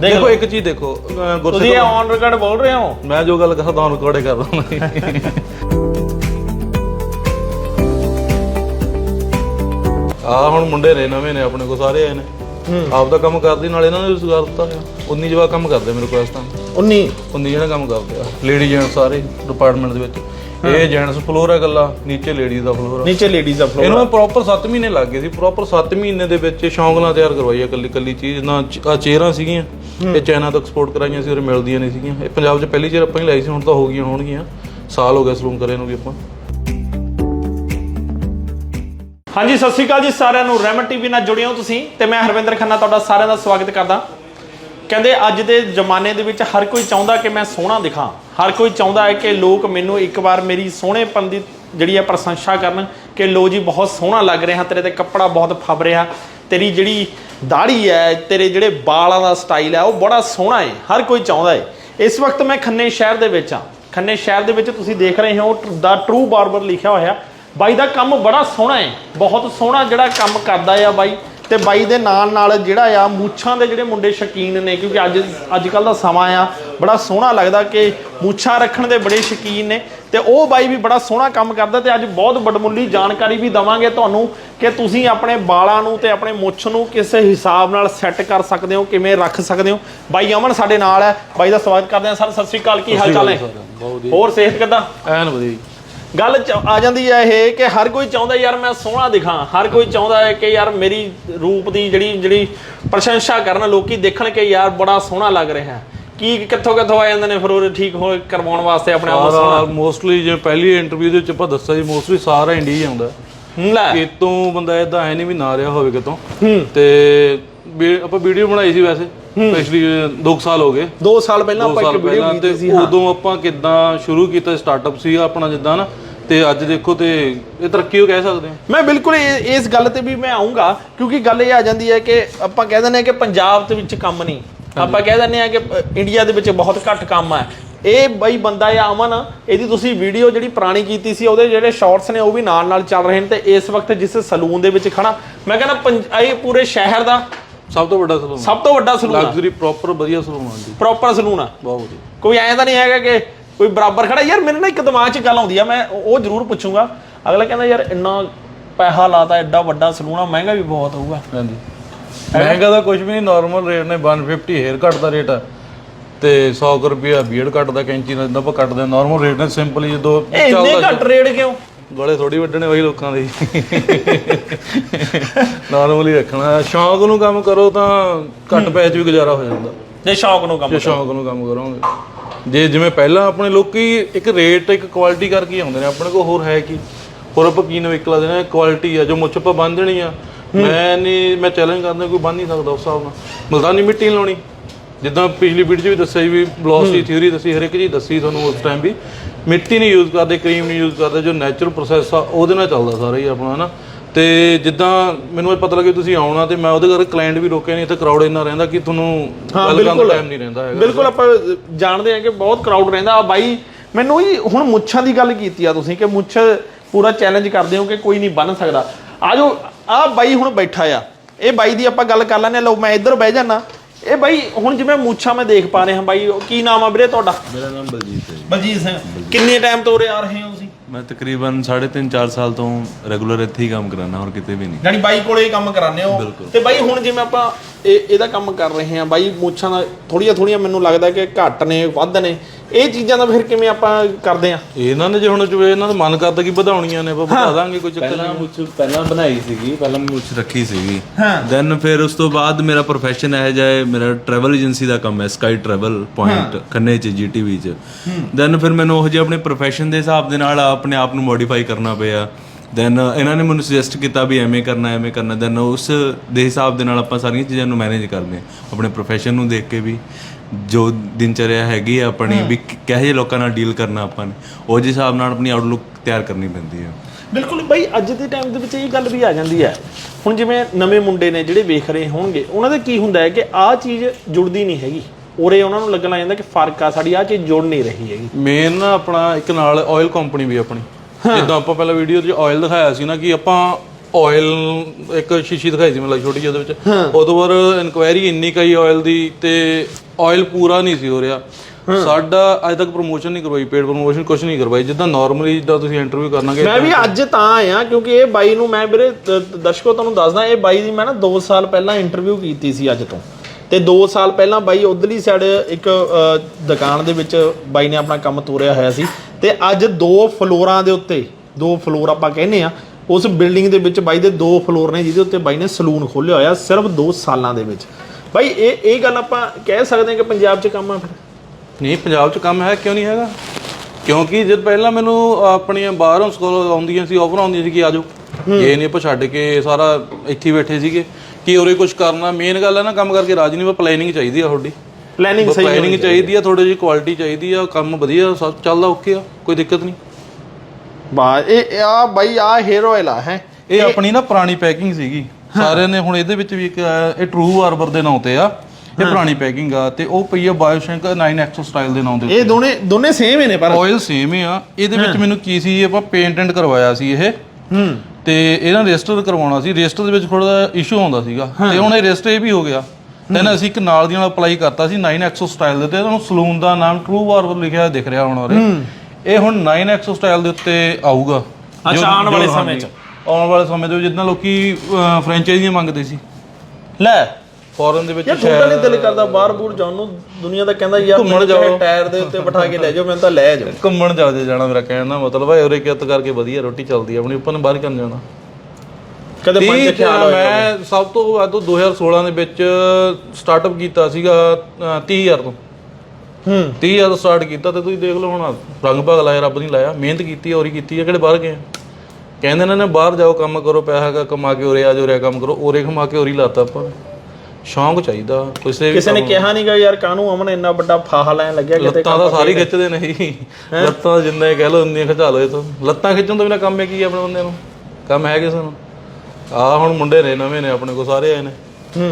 ਦੇਖ। ਇੱਕ ਚੀਜ਼ ਦੇਖੋ ਤੁਸੀਂ ਔਨ ਰਿਕਾਰਡ ਬੋਲ ਰਹੇ ਹੋ? ਮੈਂ ਜੋ ਗੱਲ ਕਰਦਾ ਤੁਹਾਨੂੰ ਰਿਕਾਰਡੇ ਕਰ ਆ ਹੁਣ ਮੁੰਡੇ ਨੇ ਨਵੇਂ ਨੇ ਆਪਣੇ ਕੋਲ ਸਾਰੇ ਆਏ ਨੇ। ਆਪ ਦਾ ਕੰਮ ਕਰਦੇ ਨਾਲ ਇਹਨਾਂ ਨੇ ਰੁਜ਼ਗਾਰ ਦਿੱਤਾ ਆ 19 ਜਵਾ ਕੰਮ ਕਰਦੇ ਮੇਰੇ ਕੋਲ ਇਸ ਤਾਂ 19 19 ਜਣੇ ਕੰਮ ਕਰਦੇ ਆ। ਲੇਡੀ ਜੈਂਟਸ ਸਾਰੇ ਡਿਪਾਰਟਮੈਂਟ ਦੇ ਵਿੱਚ। ਇਹ ਜੈਂਟਸ ਫਲੋਰ ਹੈ ਗੱਲਾ ਨੀਚੇ ਲੇਡੀਜ਼ ਦਾ ਫਲੋਰ ਆ। ਨੀਚੇ ਲੇਡੀਜ਼ ਦਾ ਫਲੋਰ ਇਹਨੂੰ ਪ੍ਰੋਪਰ 7 ਮਹੀਨੇ ਲੱਗ ਗਏ ਸੀ। ਪ੍ਰੋਪਰ 7 ਮਹੀਨੇ ਦੇ ਵਿੱਚ ਸ਼ੌਂਕ ਨਾਲ ਤਿਆਰ ਕਰਵਾਈ ਆ ਕੱਲੀ ਕੱਲੀ ਚੀਜ਼। ਨਾ ਆ ਚੇਅਰਾਂ ਸੀਗੀਆਂ। ਇਹ ਚਾਈਨਾ ਤੋਂ ਐਕਸਪੋਰਟ ਕਰਾਈਆਂ ਸੀ ਉਹ ਮਿਲਦੀਆਂ ਨਹੀਂ ਸੀਗੀਆਂ। ਇਹ ਪੰਜਾਬ 'ਚ ਪਹਿਲੀ ਚੇਅਰ ਆਪਾਂ ਹੀ ਲਾਈ ਸੀ ਹੁਣ ਤਾਂ ਹੋ ਗਈਆਂ ਹੋਣਗੀਆਂ। ਸਾਲ ਹੋ ਗਿਆ ਸਲੂਨ ਕਰੇ ਨੂੰ ਵੀ ਆਪਾਂ। ਹਾਂਜੀ, ਸਤਿ ਸ਼੍ਰੀ ਅਕਾਲ ਜੀ ਸਾਰਿਆਂ ਨੂੰ। ਰੈਮਨ ਟੀਵੀ ਨਾਲ ਜੁੜੇ ਹੋ ਤੁਸੀਂ ਤੇ ਮੈਂ ਹਰਵਿੰਦਰ ਖੰਨਾ ਤੁਹਾਡਾ ਸਾਰਿਆਂ ਦਾ ਸਵਾਗਤ ਕਰਦਾ। ਕਹਿੰਦੇ, ਅੱਜ ਦੇ ਜ਼ਮਾਨੇ ਦੇ ਵਿੱਚ ਹਰ ਕੋਈ ਚਾਹੁੰਦਾ ਕਿ ਮੈਂ ਸੋਹਣਾ ਦਿਖਾਂ। ਹਰ ਕੋਈ ਚਾਹੁੰਦਾ ਹੈ ਕਿ ਲੋਕ ਮੈਨੂੰ ਇੱਕ ਵਾਰ ਮੇਰੀ ਸੋਹਣੇਪਨ ਦੀ ਜਿਹੜੀ ਹੈ ਪ੍ਰਸ਼ੰਸਾ ਕਰਨ ਕਿ ਲੋ ਜੀ, ਬਹੁਤ ਸੋਹਣਾ ਲੱਗ ਰਿਹਾ, ਤੇਰੇ ਤੇ ਕੱਪੜਾ ਬਹੁਤ ਫੱਬ ਰਿਹਾ। ਤੇਰੀ ਜਿਹੜੀ ਦਾੜੀ ਹੈ, ਤੇਰੇ ਜਿਹੜੇ ਵਾਲਾਂ ਦਾ ਸਟਾਈਲ ਹੈ, ਉਹ ਬੜਾ ਸੋਹਣਾ ਹੈ। ਹਰ ਕੋਈ ਚਾਹੁੰਦਾ ਹੈ। ਇਸ ਵਕਤ ਮੈਂ ਖੰਨੇ ਸ਼ਹਿਰ ਦੇ ਵਿੱਚ ਆ ਖੰਨੇ ਸ਼ਹਿਰ ਦੇ ਵਿੱਚ ਤੁਸੀਂ ਦੇਖ ਰਹੇ ਹੋ, ਦਾ ਟਰੂ ਬਾਰਬਰ ਲਿਖਿਆ ਹੋਇਆ। ਬਾਈ ਦਾ ਕੰਮ ਬੜਾ ਸੋਹਣਾ ਹੈ ਬਹੁਤ ਸੋਹਣਾ ਜਿਹੜਾ ਕੰਮ ਕਰਦਾ ਆ ਬਾਈ। ਤੇ ਬਾਈ ਦੇ ਨਾਲ ਨਾਲ ਜਿਹੜਾ ਆ ਮੂਛਾਂ ਦੇ ਜਿਹੜੇ ਮੁੰਡੇ ਸ਼ਕੀਨ ਨੇ ਕਿਉਂਕਿ ਅੱਜ ਅੱਜ ਕੱਲ ਦਾ ਸਮਾਂ ਆ ਬੜਾ ਸੋਹਣਾ ਲੱਗਦਾ ਕਿ ਮੂਛਾਂ ਰੱਖਣ ਦੇ ਬੜੇ ਸ਼ਕੀਨ ਨੇ। ਤੇ ਉਹ ਬਾਈ ਵੀ ਬੜਾ ਸੋਹਣਾ ਕੰਮ ਕਰਦਾ ਤੇ ਅੱਜ ਬਹੁਤ ਵੱਡਮੁੱਲੀ ਜਾਣਕਾਰੀ ਵੀ ਦਵਾਂਗੇ ਤੁਹਾਨੂੰ ਕਿ ਤੁਸੀਂ ਆਪਣੇ ਵਾਲਾਂ ਨੂੰ ਤੇ ਆਪਣੇ ਮੁੱਛ ਨੂੰ ਕਿਸ ਹਿਸਾਬ ਨਾਲ ਸੈੱਟ ਕਰ ਸਕਦੇ ਹੋ ਕਿਵੇਂ ਰੱਖ ਸਕਦੇ ਹੋ। ਬਾਈ ਅਮਨ ਸਾਡੇ ਨਾਲ ਹੈ। ਬਾਈ ਦਾ ਸਵਾਗਤ ਕਰਦੇ ਹਾਂ। ਸਰ ਸਤਿ ਸ਼੍ਰੀ ਅਕਾਲ। ਕੀ ਹਾਲ ਚਾਲ ਹੈ? ਹੋਰ ਸਿਹਤ ਕਿੱਦਾਂ? ਐਨ ਵਧੀਆ ਜੀ। ਗੱਲ ਆ ਜਾਂਦੀ ਹੈ ਇਹ ਕਿ ਹਰ ਕੋਈ ਚਾਹੁੰਦਾ ਯਾਰ ਮੈਂ ਸੋਹਣਾ ਦਿਖਾਂ ਹਰ ਕੋਈ ਚਾਹੁੰਦਾ ਹੈ ਕਿ ਯਾਰ ਮੇਰੀ ਰੂਪ ਦੀ ਜਿਹੜੀ ਜਿਹੜੀ ਪ੍ਰਸ਼ੰਸਾ ਕਰਨ ਲੋਕੀ ਦੇਖਣ ਕਿ ਯਾਰ ਬੜਾ ਸੋਹਣਾ ਲੱਗ ਰਿਹਾ ਹੈ। ਕੀ ਕਿੱਥੋਂ ਕਿੱਥੋਂ ਆ ਜਾਂਦੇ ਨੇ ਫਿਰ ਉਹ ਠੀਕ ਹੋ ਕਰਵਾਉਣ ਵਾਸਤੇ ਆਪਣੇ ਆਪ ਨੂੰ ਸੋਹਣਾ? ਮੋਸਟਲੀ ਜਿਵੇਂ ਪਹਿਲੀ ਇੰਟਰਵਿਊ ਦੇ ਵਿੱਚ ਆਪਾਂ ਦੱਸਿਆ ਜੀ ਮੋਸਟਲੀ ਸਾਰਾ ਇੰਡੀਆ ਹੀ ਆਉਂਦਾ। ਲੈ। ਕਿਤੋਂ ਬੰਦਾ ਇਦਾਂ ਹੈ ਨਹੀਂ ਵੀ ਨਾ ਰਿਹਾ ਹੋਵੇ ਕਿਤੋਂ। ਤੇ ਆਪਾਂ ਵੀਡੀਓ ਬਣਾਈ ਸੀ ਵੈਸੇ। ਪਿਛਲੀ 2 ਸਾਲ ਹੋ ਗਏ। 2 ਸਾਲ ਪਹਿਲਾਂ ਆਪਾਂ ਇੱਕ ਵੀਡੀਓ ਕੀਤੀ ਸੀ ਹਾਂ। ਉਦੋਂ ਆਪਾਂ ਕਿੱਦਾਂ ਸ਼ੁਰੂ ਕੀਤਾ ਸਟਾਰਟਅਪ ਸੀਗਾ ਆਪਣਾ ਜਿੱਦਾਂ ਨਾ ਤੇ ਅੱਜ ਦੇਖੋ ਤੇ ਇਹ ਤਰੱਕੀ ਉਹ ਕਹਿ ਸਕਦੇ ਹਾਂ। ਮੈਂ ਬਿਲਕੁਲ ਇਹ- ਇਸ ਗੱਲ ਤੇ ਵੀ ਮੈਂ ਆਉਂਗਾ ਕਿਉਂਕਿ ਗੱਲ ਇਹ ਆ ਜਾਂਦੀ ਹੈ ਕਿ ਆਪਾਂ ਕਹਿ ਦਿੰਦੇ ਹਾਂ ਕਿ ਪੰਜਾਬ ਦੇ ਵਿੱਚ ਕੰਮ ਨਹੀਂ। ਆਪਾਂ ਕਹਿ ਦਿੰਦੇ ਹਾਂ ਕਿ ਇੰਡੀਆ ਦੇ ਵਿੱਚ ਬਹੁਤ ਘੱਟ ਕੰਮ ਹੈ। ਇਹ ਬਈ ਬੰਦਾ ਆ ਅਮਨ ਇਹਦੀ ਤੁਸੀਂ ਵੀਡੀਓ ਜਿਹੜੀ ਪੁਰਾਣੀ ਕੀਤੀ ਸੀ ਉਹਦੇ ਜਿਹੜੇ ਸ਼ਾਰਟਸ ਨੇ ਉਹ ਵੀ ਨਾਲ ਨਾਲ ਚੱਲ ਰਹੇ ਨੇ ਤੇ ਇਸ ਵਕਤ ਜਿਸ ਸਲੂਨ ਦੇ ਵਿੱਚ ਖੜਾ ਮੈਂ ਕਹਿੰਦਾ ਇਹ ਪੂਰੇ ਸ਼ਹਿਰ ਦਾ ਸਭ ਤੋਂ ਵੱਡਾ ਸਲੂਨ। ਸਭ ਤੋਂ ਵੱਡਾ ਸਲੂਨ ਆ। ਲਗਜ਼ਰੀ ਪ੍ਰੋਪਰ ਵਧੀਆ ਸਲੂਨ ਆ ਜੀ। ਪ੍ਰੋਪਰ ਸਲੂਨ ਆ। ਬਹੁਤ ਵਧੀਆ। ਕੋਈ ਐਂ ਤਾਂ ਨਹੀਂ ਹੈਗਾ ਕਿ ਕੋਈ ਬਰਾਬਰ ਖੜਾ। ਯਾਰ ਮੇਰੇ ਨਾਲ ਇੱਕ ਦਿਮਾਗ 'ਚ ਗੱਲ ਆਉਂਦੀ ਆ ਮੈਂ ਉਹ ਜ਼ਰੂਰ ਪੁੱਛੂੰਗਾ। ਅਗਲਾ ਕਹਿੰਦਾ ਯਾਰ ਇੰਨਾ ਪੈਸਾ ਲਾਤਾ ਐਡਾ ਵੱਡਾ ਸਲੂਨ ਆ ਮਹਿੰਗਾ ਵੀ ਬਹੁਤ ਹੋਊਗਾ। ਹਾਂਜੀ। ਮਹਿੰਗਾ ਦਾ ਕੁਝ ਵੀ ਨਹੀਂ ਨਾਰਮਲ ਰੇਟ ਨੇ 150 ਹੇਅਰ ਕੱਟ ਦਾ ਰੇਟ ਆ। ਤੇ 100 ਰੁਪਿਆ ਬੀਅਰਡ ਕੱਟ ਦਾ ਕੈਂਚੀ ਦਾ ਜਿੱਦਾਂ ਆਪਾਂ ਕੱਟਦੇ ਨਾਰਮਲ ਰੇਟ ਨੇ ਸਿੰਪਲੀ ਜਦੋਂ ਇਹ ਇੰਨੇ ਘੱਟ ਰੇਟ ਕਿਉਂ? ਗਲੇ ਥੋੜੀ ਵੱਢਣੇ ਉਹੀ ਲੋਕਾਂ ਦੇ। ਨਾਰਮਲੀ ਰੱਖਣਾ। ਸ਼ੌਂਕ ਨੂੰ ਕੰਮ ਕਰੋ ਤਾਂ ਘੱਟ ਪੈਸੇ 'ਚ ਵੀ ਗੁਜ਼ਾਰਾ ਹੋ ਜਾਂਦਾ। ਜੇ ਸ਼ੌਕ ਨੂੰ ਕੰਮ ਜੇ ਸ਼ੌਂਕ ਨੂੰ ਕੰਮ ਕਰੋਗੇ। ਜੇ ਜਿਵੇਂ ਪਹਿਲਾਂ ਆਪਣੇ ਲੋਕੀ ਇੱਕ ਰੇਟ ਇੱਕ ਕੁਆਲਿਟੀ ਕਰਕੇ ਆਉਂਦੇ ਨੇ ਆਪਣੇ ਕੋਲ ਹੋਰ ਹੈ ਕੀ? ਹੋਰ ਆਪਾਂ ਕੀ ਨਵੇਕਲਾ ਦੇਣਾ? ਕੁਆਲਿਟੀ ਆ ਜੋ ਮੁੱਛ ਆਪਾਂ ਬੰਨ ਦੇਣੀ ਆ ਮੈਂ ਨਹੀਂ ਮੈਂ ਚੈਲੰਜ ਕਰਦਾ ਕੋਈ ਬੰਨ ਨਹੀਂ ਸਕਦਾ ਉਸ ਹਿਸਾਬ ਨਾਲ। ਮਲਦਾਨੀ ਮਿੱਟੀ ਨਹੀਂ ਲਾਉਣੀ। ਜਿੱਦਾਂ ਪਿਛਲੀ ਵੀਡੀਓ 'ਚ ਵੀ ਦੱਸਿਆ ਸੀ ਵੀ ਵੈਲੋਸਿਟੀ ਥਿਊਰੀ ਦੱਸੀ ਹਰ ਇੱਕ ਚੀਜ਼ ਦੱਸੀ ਤੁਹਾਨੂੰ ਉਸ ਟਾਈਮ ਵੀ। ਮਿੱਟੀ ਨਹੀਂ ਯੂਜ਼ ਕਰਦੇ ਕਰੀਮ ਨਹੀਂ ਯੂਜ਼ ਕਰਦੇ ਜੋ ਨੈਚੁਰਲ ਪ੍ਰੋਸੈਸ ਆ ਉਹਦੇ ਨਾਲ ਚੱਲਦਾ ਸਾਰਾ ਹੀ ਆਪਣਾ ਹਨਾ? ਤੇ ਜਿੱਦਾਂ ਮੈਨੂੰ ਇਹ ਪਤਾ ਲੱਗਿਆ ਤੁਸੀਂ ਆਉਣਾ ਤੇ ਮੈਂ ਉਹਦੇ ਕਰਕੇ ਕਲਾਇੰਟ ਵੀ ਰੋਕਿਆ ਨਹੀਂ ਇੱਥੇ ਕਰਾਊਡ ਇੰਨਾ ਰਹਿੰਦਾ ਕਿ ਤੁਹਾਨੂੰ ਗੱਲ ਕਰਨ ਦਾ ਟਾਈਮ ਨਹੀਂ ਰਹਿੰਦਾ ਹੈਗਾ। ਬਿਲਕੁਲ ਆਪਾਂ ਜਾਣਦੇ ਹਾਂ ਕਿ ਬਹੁਤ ਕਰਾਊਡ ਰਹਿੰਦਾ। ਆ ਬਾਈ ਮੈਨੂੰ ਹੀ ਹੁਣ ਮੁੱਛਾਂ ਦੀ ਗੱਲ ਕੀਤੀ ਆ ਤੁਸੀਂ ਕਿ ਮੁੱਛ ਪੂਰਾ ਚੈਲੰਜ ਕਰਦੇ ਹੋ ਕਿ ਕੋਈ ਨਹੀਂ ਬੰਨ ਸਕਦਾ। ਆਜੋ ਆ ਬਾਈ ਹੁਣ ਬੈਠਾ ਆ। ਇਹ ਬਾਈ ਦੀ ਆਪਾਂ ਗੱਲ ਕਰ ਲੈਂਦੇ ਹਾਂ। ਲਓ ਮੈਂ ਇੱਧਰ ਬਹਿ ਜਾਣਾ ਇਹ ਬਾਈ ਹੁਣ ਜਿਵੇਂ ਮੁੱਛਾਂ ਮੈਂ ਦੇਖ ਪਾ ਰਿਹਾ ਬਾਈ ਕੀ ਨਾਮ ਆ ਵੀਰੇ ਤੁਹਾਡਾ? ਮੇਰਾ ਨਾਮ ਬਲਜੀਤ ਹੈ ਜੀ। ਬਲਜੀਤ ਸਿੰਘ। ਕਿੰਨੇ ਟਾਈਮ ਤੋਂ ਉਰੇ ਆ ਰਹੇ ਹੋ ਤੁਸੀਂ? ਮੈਂ ਤਕਰੀਬਨ 3.5 4 ਸਾਲ ਤੋਂ ਰੈਗੂਲਰ ਇੱਥੇ ਹੀ ਕੰਮ ਕਰਾਨਾ ਹੋਰ ਕਿਤੇ ਵੀ ਨਹੀਂ। ਯਾਨੀ ਬਾਈ ਕੋਲੇ ਇਹ ਕੰਮ ਕਰਾਉਂਦੇ ਹੋ। ਬਿਲਕੁਲ। ਤੇ ਬਾਈ ਹੁਣ ਜਿਵੇਂ ਆਪਾਂ ਇਹ ਇਹਦਾ ਕੰਮ ਕਰ ਰਹੇ ਹਾਂ ਬਾਈ ਮੁੱਛਾਂ ਦਾ ਥੋੜੀਆਂ ਥੋੜੀਆਂ ਮੈਨੂੰ ਲੱਗਦਾ ਕਿ ਘੱਟ ਨੇ ਵੱਧ ਨੇ। ਇਹ ਚੀਜ਼ਾਂ ਦਾ ਫਿਰ ਕਿਵੇਂ ਆਪਾਂ ਕਰਦੇ ਆ ਇਹਨਾਂ ਨੇ ਜੇ ਹੁਣ ਜਿਵੇਂ ਇਹਨਾਂ ਦਾ ਮਨ ਕਰਦਾ ਕਿ ਵਧਾਉਣੀਆਂ ਨੇ ਆਪਾਂ ਵਧਾ ਦਾਂਗੇ ਕੋਈ ਚੱਕਰ ਪਹਿਲਾਂ ਮੁੱਛ ਪਹਿਲਾਂ ਬਣਾਈ ਸੀਗੀ ਪਹਿਲਾਂ ਮੈਂ ਮੁੱਛ ਰੱਖੀ ਸੀਗੀ। ਹਾਂ। ਦੈਨ ਫਿਰ ਉਸ ਤੋਂ ਬਾਅਦ ਮੇਰਾ profession ਹੈ ਜਾਏ ਮੇਰਾ ਟਰੈਵਲ ਏਜੰਸੀ ਦਾ ਕੰਮ ਹੈ ਸਕਾਈ ਟਰੈਵਲ ਪੁਆਇੰਟ ਖੰਨੇ ਚ ਜੀਟੀਵੀ ਚ। ਦੈਨ ਫਿਰ ਮੈਨੂੰ ਉਹ ਜਿਹੇ ਆਪਣੇ profession ਦੇ ਹਿਸਾਬ ਦੇ ਨਾਲ ਆਪਣੇ ਆਪ ਨੂੰ ਮੋਡੀਫਾਈ ਕਰਨਾ ਪਿਆ। ਦੈਨ ਇਹਨਾਂ ਨੇ ਮੈਨੂੰ ਸੁਜੈਸਟ ਕੀਤਾ ਵੀ ਐਵੇਂ ਕਰਨਾ ਐਵੇਂ ਕਰਨਾ। ਦੈਨ ਉਸ ਦੇ ਹਿਸਾਬ ਦੇ ਨਾਲ ਆਪਾਂ ਸਾਰੀਆਂ ਚੀਜ਼ਾਂ ਨੂੰ ਮੈਨੇਜ ਕਰਦੇ ਹਾਂ। ਆਪਣੇ profession ਨੂੰ ਦੇਖ ਕੇ ਵੀ ਜੋ ਦਿਨਚਰਿਆ ਹੈਗੀ ਆ ਆਪਣੀ ਵੀ ਕਿਹੋ ਜਿਹੇ ਲੋਕਾਂ ਨਾਲ ਡੀਲ ਕਰਨਾ ਆਪਾਂ ਨੇ ਉਹ ਜਿਹੇ ਹਿਸਾਬ ਨਾਲ ਆਪਣੀ ਆਊਟਲੁੱਕ ਤਿਆਰ ਕਰਨੀ ਪੈਂਦੀ ਹੈ ਬਿਲਕੁਲ ਬਾਈ ਅੱਜ ਦੇ ਟਾਈਮ ਦੇ ਵਿੱਚ ਇਹ ਗੱਲ ਵੀ ਆ ਜਾਂਦੀ ਹੈ ਹੁਣ ਜਿਵੇਂ ਨਵੇਂ ਮੁੰਡੇ ਨੇ ਜਿਹੜੇ ਵੇਖ ਰਹੇ ਹੋਣਗੇ ਉਹਨਾਂ ਦਾ ਕੀ ਹੁੰਦਾ ਹੈ ਕਿ ਆਹ ਚੀਜ਼ ਜੁੜਦੀ ਨਹੀਂ ਹੈਗੀ। ਉਰੇ ਉਹਨਾਂ ਨੂੰ ਲੱਗਣ ਲੱਗ ਜਾਂਦਾ ਕਿ ਫ਼ਰਕ ਆ ਸਾਡੀ ਆਹ ਚੀਜ਼ ਜੁੜ ਨਹੀਂ ਰਹੀ ਹੈਗੀ। ਮੇਨ ਨਾ ਆਪਣਾ ਇੱਕ ਨਾਲ ਆਇਲ ਕੰਪਨੀ ਵੀ ਆਪਣੀ। ਜਿੱਦਾਂ ਆਪਾਂ ਪਹਿਲਾਂ ਵੀਡੀਓ 'ਚ ਆਇਲ ਦਿਖਾਇਆ ਸੀ ਨਾ ਕਿ ਆਪਾਂ ਆਇਲ ਇੱਕ ਸ਼ੀਸ਼ੀ ਦਿਖਾਈ ਸੀ ਮਤਲਬ ਛੋਟੀ ਜਿਹੀ ਉਹਦੇ ਵਿੱਚ। ਉਦੋਂ ਬਾਅਦ ਇਨਕੁਆਇਰੀ ਇੰਨੀ ਕਈ ਆਇਲ ਦੀ ਤੇ ਆਇਲ ਪੂਰਾ ਨਹੀਂ ਸੀ ਹੋ ਰਿਹਾ। ਸਾਡਾ ਅੱਜ ਤੱਕ ਪ੍ਰੋਮੋਸ਼ਨ ਨਹੀਂ ਕਰਵਾਈ ਪੇਡ ਪ੍ਰੋਮੋਸ਼ਨ ਕੁਝ ਨਹੀਂ ਕਰਵਾਈ। ਜਿੱਦਾਂ ਨਾਰਮਲੀ ਜਿੱਦਾਂ ਤੁਸੀਂ ਇੰਟਰਵਿਊ ਕਰਨਾਗੇ ਮੈਂ ਵੀ ਅੱਜ ਤਾਂ ਆਇਆ ਕਿਉਂਕਿ ਇਹ ਬਾਈ ਨੂੰ ਮੈਂ ਵੀਰੇ ਦਰਸ਼ਕੋ ਤੁਹਾਨੂੰ ਦੱਸਦਾ ਇਹ ਬਾਈ ਦੀ ਮੈਂ ਨਾ 2 ਸਾਲ ਪਹਿਲਾਂ ਇੰਟਰਵਿਊ ਕੀਤੀ ਸੀ ਅੱਜ ਤੋਂ। ਤੇ 2 ਸਾਲ ਪਹਿਲਾਂ ਬਾਈ ਉਧਰਲੀ ਸਾਈਡ ਇੱਕ ਦੁਕਾਨ ਦੇ ਵਿੱਚ ਬਾਈ ਨੇ ਆਪਣਾ ਕੰਮ ਤੋਰਿਆ ਹੋਇਆ ਸੀ ਤੇ ਅੱਜ ਦੋ ਫਲੋਰਾਂ ਦੇ ਉੱਤੇ ਦੋ ਫਲੋਰ ਆਪਾਂ ਕਹਿੰਦੇ ਆ ਉਸ ਬਿਲਡਿੰਗ ਦੇ ਵਿੱਚ ਬਾਈ ਦੇ ਦੋ ਫਲੋਰ ਨੇ ਜਿਹਦੇ ਉੱਤੇ ਬਾਈ ਨੇ ਸਲੂਨ ਖੋਲ੍ਹਿਆ ਹੋਇਆ ਸਿਰਫ 2 ਸਾਲਾਂ ਦੇ ਵਿੱਚ। ਬਾਈ ਇਹ ਇਹ ਗੱਲ ਆਪਾਂ ਕਹਿ ਸਕਦੇ ਹਾਂ ਕਿ ਪੰਜਾਬ 'ਚ ਕੰਮ ਆ ਫਿਰ? ਨਹੀਂ ਪੰਜਾਬ 'ਚ ਕੰਮ ਹੈ ਕਿਉਂ ਨਹੀਂ ਹੈਗਾ? ਕਿਉਂਕਿ ਜਦ ਪਹਿਲਾਂ ਮੈਨੂੰ ਆਪਣੀਆਂ ਬਾਹਰੋਂ ਸਕੂਲ ਆਉਂਦੀਆਂ ਸੀ ਆਫਰ ਆਉਂਦੀਆਂ ਸੀ ਕਿ ਆਜੋ ਇਹ ਨਹੀਂ ਆਪਾਂ ਛੱਡ ਕੇ ਸਾਰਾ ਇੱਥੇ ਬੈਠੇ ਸੀਗੇ। ਕਿ ਉਰੇ ਕੁਝ ਕਰਨਾ ਮੇਨ ਗੱਲ ਹੈ ਨਾ ਕੰਮ ਕਰਕੇ ਰਾਜ ਨਹੀਂ ਪਰ ਪਲੈਨਿੰਗ ਚਾਹੀਦੀ ਆ ਤੁਹਾਡੀ। ਪਲੈਨਿੰਗ ਸਹੀ ਹੋਣੀ ਪਲੈਨਿੰਗ ਚਾਹੀਦੀ ਆ। ਥੋੜੀ ਜਿਹੀ ਕੁਆਲਿਟੀ ਚਾਹੀਦੀ ਆ ਕੰਮ ਵਧੀਆ ਸਭ ਚੱਲਦਾ ਓਕੇ ਆ ਕੋਈ ਦਿੱਕਤ ਨਹੀਂ। ਬਾ ਇਹ ਆ ਬਾਈ ਆ ਹੇਅਰ ਆਇਲ ਆ ਹੈ। ਇਹ ਆਪਣੀ ਨਾ ਪੁਰਾਣੀ ਪੈਕਿੰਗ ਸੀਗੀ। ਸਾਰਿਆਂ ਨੇ ਹੁਣ ਇਹਦੇ ਵਿੱਚ ਵੀ ਇੱਕ ਆਇਆ, ਇਹ ਟਰੂ ਆਰਬਰ ਦੇ ਨਾਂ ਤੇ ਆ ਇਹ ਪੁਰਾਣੀ ਪੈਕਿੰਗ ਆ ਤੇ ਉਹ ਪਈ ਆ ਬਾਇਓਸ਼ੈਂਕ 9x ਸਟਾਈਲ ਦੇ ਨਾਂ ਦੇ ਇਹ ਦੋਨੇ ਦੋਨੇ ਸੇਮ ਹੀ ਨੇ ਪਰ ਆਇਲ ਸੇਮ ਹੀ ਆ। ਇਹਦੇ ਵਿੱਚ ਮੈਨੂੰ ਕੀ ਸੀ ਆਪਾਂ ਪੇਂਟ ਐਂਡ ਕਰਵਾਇਆ ਸੀ ਇਹ। ਹੂੰ। ਤੇ ਇਹਨਾਂ ਰਜਿਸਟਰ ਕਰਵਾਉਣਾ ਸੀ ਰਜਿਸਟਰ ਦੇ ਵਿੱਚ ਥੋੜਾ ਇਸ਼ੂ ਆਉਂਦਾ ਸੀਗਾ। ਤੇ ਹੁਣ ਇਹ ਰਜਿਸਟਰ ਇਹ ਵੀ ਹੋ ਗਿਆ। then ਅਸੀਂ ਇੱਕ ਨਾਲ ਦੀ ਨਾਲ ਅਪਲਾਈ ਕਰਤਾ ਸੀ 9x ਸਟਾਈਲ ਦੇ ਤੇ ਤੁਹਾਨੂੰ ਸਲੂਨ ਦਾ ਨਾਮ ਟਰੂ ਬਾਰਬਰ ਲਿਖਿਆ ਦਿਖ ਰਿਹਾ ਹੁਣ ਉਰੇ। ਇਹ ਹੁਣ 9x ਸਟਾਈਲ ਦੇ ਉੱਤੇ ਆਊਗਾ। ਅੱਛਾ, ਆਉਣ ਵਾਲੇ ਸਮੇਂ 'ਚ। ਆਉਣ ਵਾਲੇ ਸਮੇਂ ਦੇ ਵਿੱਚ ਜਿੱਦਾਂ ਲੋਕੀ ਫਰੈਂਚਾਈਜ਼ੀਆਂ ਮੰਗਦੇ ਸੀ। ਲੈ ਫੋਰਨ ਦੇ ਵਿੱਚ ਯਾਰ ਨਹੀਂ ਦਿਲ ਕਰਦਾ ਬਾਹਰ ਬੂਰ ਜਾਣ ਨੂੰ? ਦੁਨੀਆ ਤਾਂ ਕਹਿੰਦਾ ਯਾਰ ਘੁੰਮਣ ਜਾਓ। ਟਾਇਰ ਦੇ ਉੱਤੇ ਬਿਠਾ ਕੇ ਲੈ ਜਾਓ ਮੈਨੂੰ ਤਾਂ ਲੈ ਜਾਓ ਘੁੰਮਣ ਜਾ ਜੇ ਜਾਣਾ ਮੇਰਾ ਕਹਿਣ ਦਾ ਮਤਲਬ ਹੈ ਉਰੇ ਕਿਤ ਕਰਕੇ ਵਧੀਆ ਰੋਟੀ ਚੱਲਦੀ ਆਪਣੀ ਉੱਪਰ ਨੇ ਬਾਹਰ ਹੀ ਕਰਨ ਜਾਣਾ? ਕਦੇ ਮਨ ਚ ਖਿਆਲ ਹੋਇਆ ਮੈਂ ਸਭ ਤੋਂ ਵੱਧ 2016 ਦੇ ਵਿੱਚ ਸਟਾਰਟਅਪ ਕੀਤਾ ਸੀਗਾ ਅਹ, 30000 ਤੋਂ। ਹੂੰ। 30000 ਤੋਂ ਸਟਾਰਟ ਕੀਤਾ ਤੇ ਤੁਸੀਂ ਦੇਖ ਲਓ ਹੁਣ ਰੰਗ ਭਾਗ ਲਾਇਆ ਰੱਬ ਨਹੀਂ ਲਾਇਆ ਮਿਹਨਤ ਕੀਤੀ ਔਰੀ ਕੀਤੀ ਆ ਕਿਹੜੇ ਬਾਹਰ ਗਏ? ਕਹਿੰਦੇ ਨੇ ਨਾ ਬਾਹਰ ਜਾਓ ਕੰਮ ਕਰੋ ਪੈਸਾ ਕਮਾ ਕੇ ਉਰੇ ਆ ਜਾਓ ਉਰੇ ਕੰਮ ਕਰੋ ਉਰੇ ਕਮਾ ਕੇ ਉਰੀ ਲਾਤਾ ਆਪਾਂ ਸ਼ੌਂਕ ਚਾਹੀਦਾ ਕਿਸੇ ਵੀ ਕਿਸੇ ਨੇ ਕਿਹਾ ਨਹੀਂਗਾ ਯਾਰ ਕਾਹਨੂੰ ਅਮਨ ਇੰਨਾ ਵੱਡਾ ਫਾਹਾ ਲੈਣ ਲੱਗਿਆ ਕਿਤੇ ਲੱਤਾਂ ਤਾਂ ਸਾਰੀ ਖਿੱਚਦੇ ਨਹੀਂ ਲੱਤਾਂ ਜਿੰਨੇ ਕਹਿ ਲਓ ਉਨੀਆਂ ਖਿਚਾ ਇਹ ਤੋਂ ਲੱਤਾਂ ਖਿੱਚਣ ਤੋਂ ਬਿਨਾ ਕੰਮ ਹੈ ਕੀ ਆਪਣੇ ਬੰਦੇ ਨੂੰ? ਕੰਮ ਹੈ ਕਿਸੇ ਨੂੰ? ਆ ਹੁਣ ਮੁੰਡੇ ਨੇ ਨਵੇਂ ਨੇ ਆਪਣੇ ਕੋਲ ਸਾਰੇ ਆਏ ਨੇ।